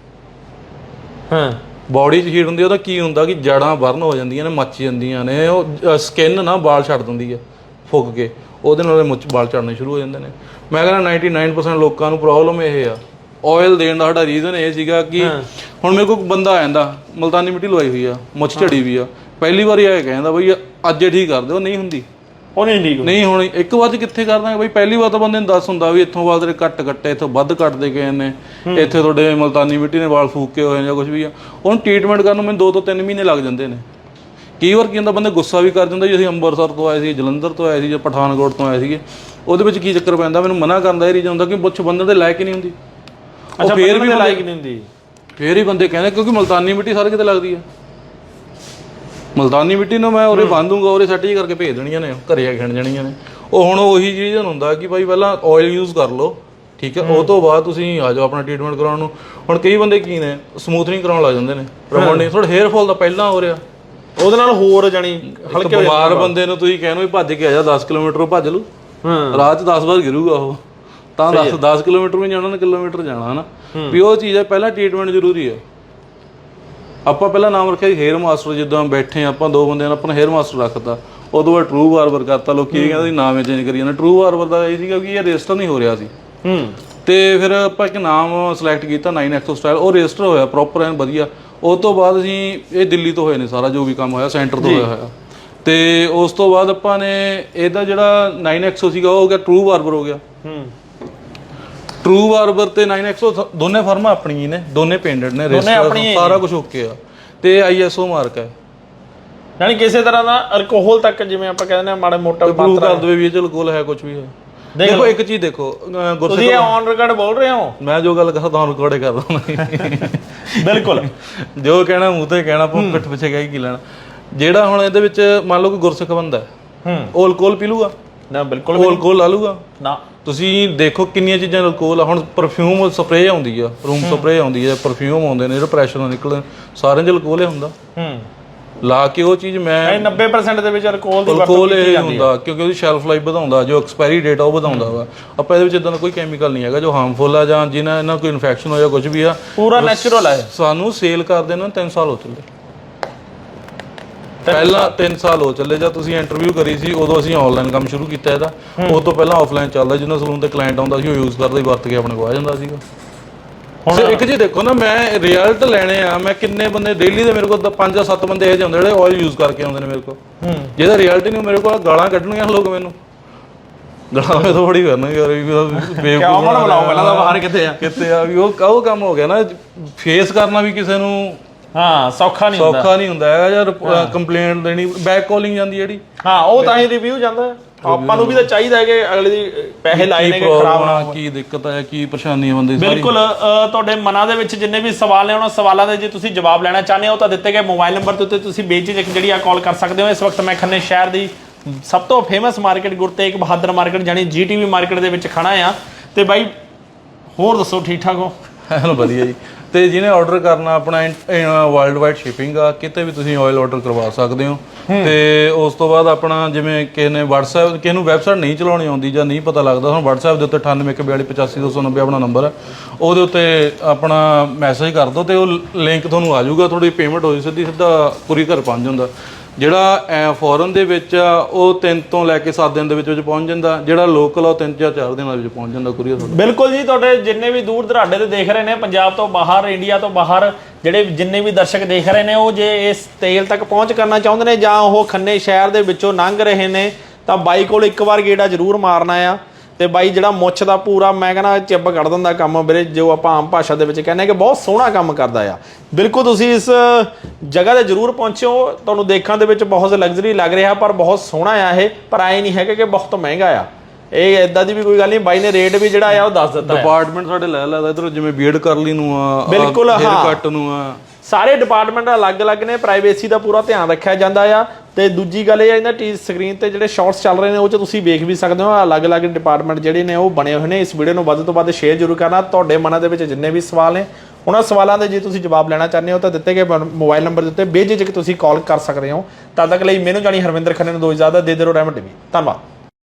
ਹਾਂ। ਬਾਡੀ 'ਚ ਹੀਟ ਹੁੰਦੀ ਆ ਉਹਦਾ ਕੀ ਹੁੰਦਾ ਕਿ ਜੜਾਂ ਬਰਨ ਹੋ ਜਾਂਦੀਆਂ ਨੇ ਮੱਚ ਜਾਂਦੀਆਂ ਨੇ ਉਹ ਸਕਿਨ ਨਾ ਵਾਲ ਛੱਡ ਦਿੰਦੀ ਆ ਫੁੱਕ ਕੇ। ਉਹਦੇ ਨਾਲ ਮੁੱਛ ਵਾਲ ਝੜਨੇ ਸ਼ੁਰੂ ਹੋ ਜਾਂਦੇ ਨੇ। ਮੈਂ ਕਹਿੰਦਾ 99% ਲੋਕਾਂ ਨੂੰ ਪ੍ਰੋਬਲਮ ਇਹ ਆ। ਆਇਲ ਦੇਣ ਦਾ ਸਾਡਾ ਰੀਜ਼ਨ ਇਹ ਸੀਗਾ ਕਿ ਹੁਣ ਮੇਰੇ ਕੋਲ ਬੰਦਾ ਆ ਜਾਂਦਾ ਮਲਤਾਨੀ ਮਿੱਟੀ ਲਵਾਈ ਹੋਈ ਆ ਮੁੱਛ ਝੜੀ ਵੀ ਆ। ਪਹਿਲੀ ਵਾਰੀ ਆਏ ਕਹਿੰਦਾ ਬਈ ਅੱਜ ਇਹ ਠੀਕ ਕਰ ਦਿਓ ਨਹੀਂ ਹੁੰਦੀ। ਉਹ ਨਹੀਂ ਠੀਕ ਨਹੀਂ ਹੁਣ ਇੱਕ ਵਾਰ ਕਿੱਥੇ ਕਰ ਦਾਂਗੇ ਬਈ ਪਹਿਲੀ ਵਾਰ ਤਾਂ ਬੰਦੇ ਨੂੰ ਦੱਸ ਹੁੰਦਾ ਵੀ ਇੱਥੋਂ ਵਾਲ ਤੇਰੇ ਕੱਟ ਕੱਟੇ ਇੱਥੋਂ ਵੱਧ ਕੱਟਦੇ ਗਏ ਨੇ। ਇੱਥੇ ਤੁਹਾਡੇ ਮਲਤਾਨੀ ਮਿੱਟੀ ਨੇ ਵਾਲ ਫੂਕੇ ਹੋਏ ਨੇ ਜਾਂ ਕੁਝ ਵੀ ਆ। ਉਹਨੂੰ ਟ੍ਰੀਟਮੈਂਟ ਕਰਨ ਨੂੰ ਮੈਨੂੰ 2 ਤੋਂ 3 ਮਹੀਨੇ ਲੱਗ ਜਾਂਦੇ ਨੇ। ਕਈ ਵਾਰ ਕੀ ਹੁੰਦਾ ਬੰਦੇ ਗੁੱਸਾ ਵੀ ਕਰ ਜਾਂਦਾ ਜੀ ਅਸੀਂ ਅੰਮ੍ਰਿਤਸਰ ਤੋਂ ਆਏ ਸੀ ਜਲੰਧਰ ਤੋਂ ਆਏ ਸੀ ਜਾਂ ਪਠਾਨਕੋਟ ਤੋਂ ਆਏ ਸੀਗੇ। ਉਹਦੇ ਵਿੱਚ ਕੀ ਚੱਕਰ ਪੈਂਦਾ ਮੈਨੂੰ ਮਨਾ ਕਰਨ ਦਾ ਇਹ ਰੀਜਨ ਹੁੰਦਾ ਕਿ ਪੁੱਛ ਬੰਦੇ ਦੇ ਲਾਇਕ ਹੀ ਨਹੀਂ ਹੁੰਦੀ। ਉਹ ਫੇਰ ਵੀ ਲਾਇਕ ਨਹੀਂ ਹੁੰਦੀ। ਫੇਰ ਹੀ ਬੰਦੇ ਕਹਿੰਦੇ ਕਿਉਂਕਿ ਮਲਤਾਨੀ ਮਿੱਟੀ ਸਾਰੇ ਕਿਤੇ ਲੱਗਦੀ ਆ। ਮਲਤਾਨੀ ਮਿੱਟੀ ਨੂੰ ਮੈਂ ਉਰੇ ਬੰਨ ਦੂੰਗਾ ਉਰੇ ਸੈੱਟ ਹੀ ਕਰਕੇ ਭੇਜ ਦੇਣੀਆਂ ਨੇ ਘਰੇ ਆ ਖਿਣ ਜਾਣੀਆਂ ਨੇ। ਉਹ ਹੁਣ ਉਹੀ ਚੀਜ਼ ਹੁੰਦਾ ਕਿ ਭਾਈ ਪਹਿਲਾਂ ਆਇਲ ਯੂਜ਼ ਕਰ ਲਓ ਠੀਕ ਹੈ। ਉਹ ਤੋਂ ਬਾਅਦ ਤੁਸੀਂ ਆ ਜਾਓ ਆਪਣਾ ਟ੍ਰੀਟਮੈਂਟ ਕਰਾਉਣ ਨੂੰ। ਹੁਣ ਕਈ ਬੰਦੇ ਕੀ ਨੇ ਸਮੂਥਨਿੰਗ ਕਰਾਉਣ ਲੱਗ ਜਾਂਦੇ ਨੇ ਰਮੋਡਿੰਗ ਥੋੜਾ ਹੇਅਰ ਫਾਲ ਦਾ ਪਹਿਲਾਂ ਹੋ ਰਿਹਾ। ਉਹਦੇ ਨਾਲ ਹੋਰ ਜਾਨੀ ਇੱਕ ਹਲਕੇ ਬਿਮਾਰ ਬੰਦੇ ਨੂੰ ਤੁਸੀਂ ਕਹਿੰਦੇ ਭੱਜ ਕੇ ਆ ਜਾ 10 ਕਿਲੋਮੀਟਰ ਭੱਜ ਲੂ ਹਾਂ। ਰਾਤ 'ਚ 10 ਵਾਰ ਗਿਰੂਗਾ ਉਹ। ਤਾਂ 10 10 ਕਿਲੋਮੀਟਰ ਵੀ ਜਾਣਾ ਨਾ ਕਿਲੋਮੀਟਰ ਜਾਣਾ ਹਨਾ? ਵੀ ਉਹ ਚੀਜ਼ ਹੈ ਪਹਿਲਾਂ ਟ੍ਰੀਟਮੈਂਟ ਜ਼ਰੂਰੀ ਹੈ। ਆਪਾਂ ਪਹਿਲਾਂ ਨਾਮ ਰੱਖਿਆ ਹੇਅਰ ਮਾਸਟਰ ਜਿੱਦਾਂ ਬੈਠੇ ਆਪਾਂ ਦੋ ਬੰਦਿਆਂ ਨੇ ਆਪਣਾ ਹੇਅਰ ਮਾਸਟਰ ਰੱਖਤਾ। ਉਦੋਂ ਬਾਅਦ ਟਰੂ ਬਾਰਬਰ ਕਰਤਾ ਲੋਕੀ ਇਹ ਕਹਿੰਦੇ ਨਾਮ ਚੇਂਜ ਕਰੀ ਜਾਂਦਾ। ਟਰੂ ਬਾਰਬਰ ਦਾ ਇਹ ਸੀਗਾ ਕਿ ਇਹ ਰਜਿਸਟਰ ਨਹੀਂ ਹੋ ਰਿਹਾ ਸੀ। ਹੂੰ। ਤੇ ਫਿਰ ਆਪਾਂ ਇੱਕ ਨਾਮ ਸਿਲੈਕਟ ਕੀਤਾ 9xo ਸਟਾਈਲ ਉਹ ਰਜਿਸਟਰ ਹੋਇਆ ਪ੍ਰੋਪਰ ਐਨ ਵਧੀਆ। ਉਸ ਤੋਂ ਬਾਅਦ ਅਸੀਂ ਇਹ ਦਿੱਲੀ ਤੋਂ ਹੋਏ ਨੇ ਸਾਰਾ ਜੋ ਵੀ ਕੰਮ ਹੋਇਆ ਸੈਂਟਰ ਤੋਂ ਹੋਇਆ ਹੋਇਆ। ਤੇ ਉਸ ਤੋਂ ਬਾਅਦ ਆਪਾਂ ਨੇ ਇਹਦਾ ਜਿਹੜਾ 9xo ਸੀਗਾ ਉਹ ਹੋ ਗਿਆ ਟਰੂ ਬਾਰਬਰ ਹੋ ਗਿਆ। ਹੂੰ। ਟਰੂ ਬਾਰਬਰ ਤੇ 9xo ਸ- ਦੋਨੇ ਫਰਮਾਂ ਆਪਣੀਆਂ ਹੀ ਨੇ ਦੋਨੇ ਪੇਂਡਡ ਨੇ ਹੀ ਸਾਰਾ ਕੁਝ ਓਕੇ ਆ। ਤੇ ਆਈਐਸਓ ਮਾਰਕ ਹੈ। ਯਾਨੀ ਕਿਸੇ ਤਰ੍ਹਾਂ ਦਾ ਅਲਕੋਹਲ ਤੱਕ ਜਿਵੇਂ ਆਪਾਂ ਕਹਿੰਦੇ ਆ ਮਾੜਾ ਮੋਟਾ ਪ੍ਰੂਵ ਕਰ ਦਵੇ ਵੀ ਇਹ ਚ ਅਲਕੋਹਲ ਹੈ ਕੁਝ ਵੀ ਹੈ। ਦੇਖੋ ਇੱਕ ਚੀਜ਼ ਦੇਖੋ ਅਹ ਗੁਰਸਿੱਖ ਤੁਸੀਂ ਔਨ ਰਿਕਾਰਡ ਬੋਲ ਰਹੇ ਹੋ? ਮੈਂ ਜੋ ਗੱਲ ਕਰਦਾ ਤੁਹਾਨੂੰ ਰਿਕਾਰਡੇ ਕਰ ਰਹਾ ਬਿਲਕੁਲ। ਜੋ ਕਹਿਣਾ ਮੂੰਹ ਤੇ ਕਹਿਣਾ ਪਿੱਠ ਪਿੱਛੇ ਕਹਿ ਕੀ ਲੈਣਾ। ਜਿਹੜਾ ਹੁਣ ਇਹਦੇ ਵਿੱਚ ਮੰਨ ਲਓ ਕਿ ਗੁਰਸਿੱਖ ਬੰਦਾ ਹੈ ਹੂੰ। ਉਹ ਅਲਕੋਹਲ ਪੀ ਲੂਗਾ? ਨਾ ਬਿਲਕੁਲ ਉਹ ਅਲਕੋਹਲ ਲਾ ਲੂਗਾ ਨਾ। ਤੁਸੀਂ ਦੇਖੋ ਕਿੰਨੀਆਂ ਚੀਜ਼ਾਂ ਅਲਕੋਹਲ ਆ। ਹੁਣ ਪਰਫਿਊਮ ਸਪਰੇਅ ਆਉਂਦੀ ਆ ਰੂਮ ਸਪਰੇਅ ਆਉਂਦੀ ਆ ਪਰਫਿਊਮ ਆਉਂਦੇ ਨੇ ਜਿਹੜਾ ਪ੍ਰੈਸ਼ਰ ਨਾਲ ਨਿਕਲਦੇ ਸਾਰਿਆਂ 'ਚ ਅਲਕੋਹਲ ਹੀ ਹੁੰਦਾ। ਹੂੰ। ਲਾ ਕੇ ਉਹ ਚੀਜ਼ ਮੈਂ ਇਹ 90% ਦੇ ਵਿੱਚ ਅਲਕੋਹਲ ਦੀ ਵਰਤੋਂ ਅਲਕੋਹਲ ਕੀਤੀ ਇਹ ਜਾਂਦੀ ਹੈ ਹੁੰਦਾ ਕਿਉਂਕਿ ਉਹਦੀ ਸ਼ੈਲਫ ਲਾਈਫ ਵਧਾਉਂਦਾ ਜੋ ਐਕਸਪਾਇਰੀ ਡੇਟ ਆ ਉਹ ਵਧਾਉਂਦਾ ਵਾ। ਆਪਾਂ ਇਹਦੇ ਵਿੱਚ ਇਦਾਂ ਦਾ ਕੋਈ ਕੈਮੀਕਲ ਨਹੀਂ ਹੈਗਾ ਜੋ ਹਾਰਮਫੁਲ ਆ ਜਾਂ ਜਿਹਨਾਂ ਇਹਨਾਂ ਕੋਈ ਇਨਫੈਕਸ਼ਨ ਹੋਇਆ ਕੁਝ ਵੀ ਆ ਪੂਰਾ ਨੈਚੁਰਲ ਹੈ ਸਾਨੂੰ ਸੇਲ ਕਰਦੇ ਨੂੰ 3 ਸਾਲ ਹੋ ਚੱਲੇ ਪਹਿਲਾਂ 3 ਸਾਲ ਹੋ ਚੱਲੇ ਜਦ ਤੁਸੀਂ ਇੰਟਰਵਿਊ ਕਰੀ ਸੀ ਉਦੋਂ ਅਸੀਂ ਆਨਲਾਈਨ ਕੰਮ ਸ਼ੁਰੂ ਕੀਤਾ ਇਹਦਾ। ਉਹ ਤੋਂ ਪਹਿਲਾਂ ਆਫਲਾਈਨ ਚੱਲਦਾ ਜਿਹਨਾਂ ਸਲੂਨ ਤੇ ਕਲਾਇੰਟ ਆਉਂਦਾ ਸੀ ਉਹ ਯੂਜ਼ ਕਰਦਾ ਹੀ ਵਰਤ ਕੇ ਆਪਣੇ ਕੋਲ ਆ ਜਾਂਦਾ ਸੀਗਾ। ਹੁਣ ਇੱਕ ਜੀ ਦੇਖੋ ਨਾ ਮੈਂ ਰਿਜ਼ਲਟ ਲੈਣੇ ਆ ਮੈਂ ਕਿੰਨੇ ਬੰਦੇ ਡੇਲੀ ਦੇ ਮੇਰੇ ਕੋਲ 5 ਜਾਂ 7 ਬੰਦੇ ਇਹ ਜਿਹੇ ਹੁੰਦੇ ਜਿਹੜੇ ਆਇਲ ਯੂਜ਼ ਕਰਕੇ ਆਉਂਦੇ ਨੇ ਮੇਰੇ ਕੋਲ। ਜਿਹਦਾ ਰਿਜ਼ਲਟ ਨਹੀਂ ਮੇਰੇ ਕੋਲ ਗਾਲਾਂ ਕੱਢਣਗੇ ਲੋਕ ਮੈਨੂੰ। ਗਾਲਾਂ ਮੈਂ ਥੋੜੀ ਕਰਨਗੇ ਯਾਰ ਬੇਵਕੂਫ ਕਿਉਂ ਮਨ ਬੁਲਾਓ ਪਹਿਲਾਂ ਤਾਂ ਬਾਹਰ ਕਿੱਥੇ ਆ? ਕਿਤੇ ਆ? ਵੀ ਉਹ ਉਹ ਕੰਮ ਹੋ ਗਿਆ ਨਾ ਫੇਸ ਕਰਨਾ ਵੀ ਕਿਸੇ ਨੂੰ ਹਾਂ ਸੌਖਾ ਨਹੀਂ ਹੁੰਦਾ। ਸੌਖਾ ਨਹੀਂ ਹੁੰਦਾ ਹੈਗਾ ਯਾਰ ਕੰਪਲੇਂਟ ਦੇਣੀ ਬੈਕ ਕਾਲਿੰਗ ਜਾਂਦੀ ਹੈ ਜਿਹੜੀ। ਹਾਂ ਉਹ ਤਾਂ ਹੀ ਰਿਵਿਊ ਜਾਂਦਾ ਹੈ। ਆਪਾਂ ਨੂੰ ਵੀ ਤਾਂ ਚਾਹੀਦਾ ਹੈ ਕਿ ਅਗਲੇ ਦੀ ਪੈਸੇ ਲਾਏ ਨੇ ਕਿ ਖਰਾਬ ਨਾ। ਕੀ ਦਿੱਕਤ ਆ ਕੀ ਪਰੇਸ਼ਾਨੀ ਆ ਬੰਦੇ ਦੀ ਸਾਰੀ। ਬਿਲਕੁਲ ਤੁਹਾਡੇ ਮਨਾਂ ਦੇ ਵਿੱਚ ਜਿੰਨੇ ਵੀ ਸਵਾਲ ਨੇ ਉਹਨਾਂ ਸਵਾਲਾਂ ਦੇ ਜੇ ਤੁਸੀਂ ਜਵਾਬ ਲੈਣਾ ਚਾਹੁੰਦੇ ਹੋ ਤਾਂ ਦਿੱਤੇ ਗਏ ਮੋਬਾਈਲ ਨੰਬਰ ਉੱਤੇ ਤੁਸੀਂ ਬੇਝਿਜਕ ਜਿਹੜੀ ਆ ਕਾਲ ਕਰ ਸਕਦੇ ਹੋ। ਇਸ ਵਕਤ ਮੈਂ ਖੰਨੇ ਸ਼ਹਿਰ ਦੀ ਸਭ ਤੋਂ famous market Gurtegh Bahadur market ਜਾਨੀ ਜੀਟੀਵੀ ਮਾਰਕੀਟ ਦੇ ਵਿੱਚ ਖੜਾ ਆ ਤੇ ਬਾਈ ਹੋਰ ਦੱਸੋ ਠੀਕ ਠਾਕ ਹੋ? ਐਨ ਵਧੀਆ ਜੀ। ਤੇ ਜਿਹਨੇ ਆਰਡਰ ਕਰਨਾ ਆਪਣਾ ਵਰਲਡ ਵਾਈਡ ਸ਼ਿਪਿੰਗ ਆ ਕਿਤੇ ਵੀ ਤੁਸੀਂ ਆਇਲ ਆਰਡਰ ਕਰਵਾ ਸਕਦੇ ਹੋ। ਤੇ ਉਸ ਤੋਂ ਬਾਅਦ ਆਪਣਾ ਜਿਵੇਂ ਕਿਸੇ ਨੇ WhatsApp ਕਿਸੇ ਨੂੰ ਵੈਬਸਾਈਟ ਨਹੀਂ ਚਲਾਉਣੀ ਆਉਂਦੀ ਜਾਂ ਨਹੀਂ ਪਤਾ ਲੱਗਦਾ ਤੁਹਾਨੂੰ WhatsApp ਦੇ ਉੱਤੇ 9814285290 ਆਪਣਾ ਨੰਬਰ ਹੈ ਉਹਦੇ ਉੱਤੇ ਆਪਣਾ ਮੈਸੇਜ ਕਰ ਦਿਓ ਤੇ ਉਹ ਲਿੰਕ ਤੁਹਾਨੂੰ ਆ ਜਾਊਗਾ ਤੁਹਾਡੀ ਪੇਮੈਂਟ ਹੋਈ ਸਿੱਧੀ ਸਿੱਧਾ ਪੂਰੀ ਘਰ ਪਹੁੰਚ ਜਾਂਦਾ। ਜਿਹੜਾ ਫੋਰਨ ਦੇ ਵਿੱਚ ਆ, ਉਹ 3 ਤੋਂ ਲੈ ਕੇ 7 ਦਿਨ ਦੇ ਵਿੱਚ ਵਿੱਚ ਪਹੁੰਚ ਜਾਂਦਾ। ਜਿਹੜਾ ਲੋਕਲ ਆ, ਉਹ 3 ਜਾਂ 4 ਦਿਨਾਂ ਦੇ ਵਿੱਚ ਪਹੁੰਚ ਜਾਂਦਾ ਕੁਰੀਅਰ ਤੁਹਾਡਾ। ਬਿਲਕੁਲ ਜੀ, ਤੁਹਾਡੇ ਜਿੰਨੇ ਵੀ ਦੂਰ ਦਰਾਡੇ ਤੇ ਦੇਖ ਰਹੇ ਨੇ, ਪੰਜਾਬ ਤੋਂ ਬਾਹਰ ਇੰਡੀਆ ਤੋਂ ਬਾਹਰ, ਜਿਹੜੇ ਜਿੰਨੇ ਵੀ ਦਰਸ਼ਕ ਦੇਖ ਰਹੇ ਨੇ, ਉਹ ਜੇ ਇਸ ਤੇਲ ਤੱਕ ਪਹੁੰਚ ਕਰਨਾ ਚਾਹੁੰਦੇ ਨੇ ਜਾਂ ਉਹ ਖੰਨੇ ਸ਼ਹਿਰ ਦੇ ਵਿੱਚੋਂ ਲੰਘ ਰਹੇ ਨੇ, ਤਾਂ ਬਾਈ ਕੋਲ ਇੱਕ ਵਾਰ ਗੇੜਾ ਜ਼ਰੂਰ ਮਾਰਨਾ ਆ। ਤੇ ਬਾਈ ਜਿਹੜਾ ਮੁੱਛ ਦਾ ਪੂਰਾ ਮੈਂ ਕਹਿੰਦਾ ਚਿੱਬ ਕੱਢ ਦਿੰਦਾ ਕੰਮ ਵੀਰੇ ਜੋ ਆਪਾਂ ਆਮ ਭਾਸ਼ਾ ਦੇ ਵਿੱਚ ਕਹਿੰਦੇ ਕਿ ਬਹੁਤ ਸੋਹਣਾ ਕੰਮ ਕਰਦਾ ਆ। ਬਿਲਕੁਲ ਤੁਸੀਂ ਇਸ ਜਗ੍ਹਾ ਤੇ ਜ਼ਰੂਰ ਪਹੁੰਚੋ ਤੁਹਾਨੂੰ ਦੇਖਣ ਦੇ ਵਿੱਚ ਬਹੁਤ ਲਗਜ਼ਰੀ ਲੱਗ ਰਿਹਾ ਪਰ ਬਹੁਤ ਸੋਹਣਾ ਆ ਇਹ ਪਰ ਐ ਨਹੀਂ ਹੈਗਾ ਕਿ ਬਹੁਤ ਮਹਿੰਗਾ ਆ। ਇਹ ਇਦਾਂ ਦੀ ਵੀ ਕੋਈ ਗੱਲ ਨਹੀਂ ਬਾਈ ਨੇ ਰੇਟ ਵੀ ਜਿਹੜਾ ਆ ਉਹ ਦੱਸ ਦਿੱਤਾ ਡਿਪਾਰਟਮੈਂਟ ਸਾਡੇ ਲੈ ਲੈਦਾ ਇਧਰ ਜਿਵੇਂ ਬੀਅਰਡ ਕਰਲੀ ਨੂੰ ਆ ਬਿਲਕੁਲ, ਹਾਂ। ਕੱਟ ਨੂੰ ਆ। ਸਾਰੇ ਡਿਪਾਰਟਮੈਂਟ ਅਲੱਗ-ਅਲੱਗ ਨੇ ਪ੍ਰਾਈਵੇਸੀ ਦਾ ਪੂਰਾ ਧਿਆਨ ਰੱਖਿਆ ਜਾਂਦਾ ਆ। ਤੇ ਦੂਜੀ ਗੱਲ ਇਹ ਆ, ਇਹਨਾਂ ਟੀ ਸਕਰੀਨ ਤੇ ਜਿਹੜੇ ਸ਼ਾਰਟਸ ਚੱਲ ਰਹੇ ਨੇ, ਉਹ ਚ ਤੁਸੀਂ ਵੇਖ ਵੀ ਸਕਦੇ ਹੋ ਅਲੱਗ-ਅਲੱਗ ਡਿਪਾਰਟਮੈਂਟ ਜਿਹੜੇ ਨੇ, ਉਹ ਬਣੇ ਹੋਏ ਨੇ। ਇਸ ਵੀਡੀਓ ਨੂੰ ਵੱਧ ਤੋਂ ਵੱਧ ਸ਼ੇਅਰ ਜ਼ਰੂਰ ਕਰਨਾ। ਤੁਹਾਡੇ ਮਨਾਂ ਦੇ ਵਿੱਚ ਜਿੰਨੇ ਵੀ ਸਵਾਲ ਨੇ, ਉਹਨਾਂ ਸਵਾਲਾਂ ਦੇ ਜੇ ਤੁਸੀਂ ਜਵਾਬ ਲੈਣਾ ਚਾਹੁੰਦੇ ਹੋ, ਤਾਂ ਦਿੱਤੇ ਗਏ ਮੋਬਾਈਲ ਨੰਬਰ ਦੇ ਉੱਤੇ ਬੇਝਿਜਕ ਤੁਸੀਂ ਕਾਲ ਕਰ ਸਕਦੇ ਹੋ। ਤਦ ਤੱਕ ਲਈ ਮੈਨੂੰ ਜਾਣੀ ਹਰਵਿੰਦਰ ਖੰਨੇ ਨੂੰ ਦੋ ਇਜਾਜ਼ਤ, ਦੇ ਦਿਓ ਰਹਿਮਤ ਟੀਵੀ। ਧੰਨਵਾਦ।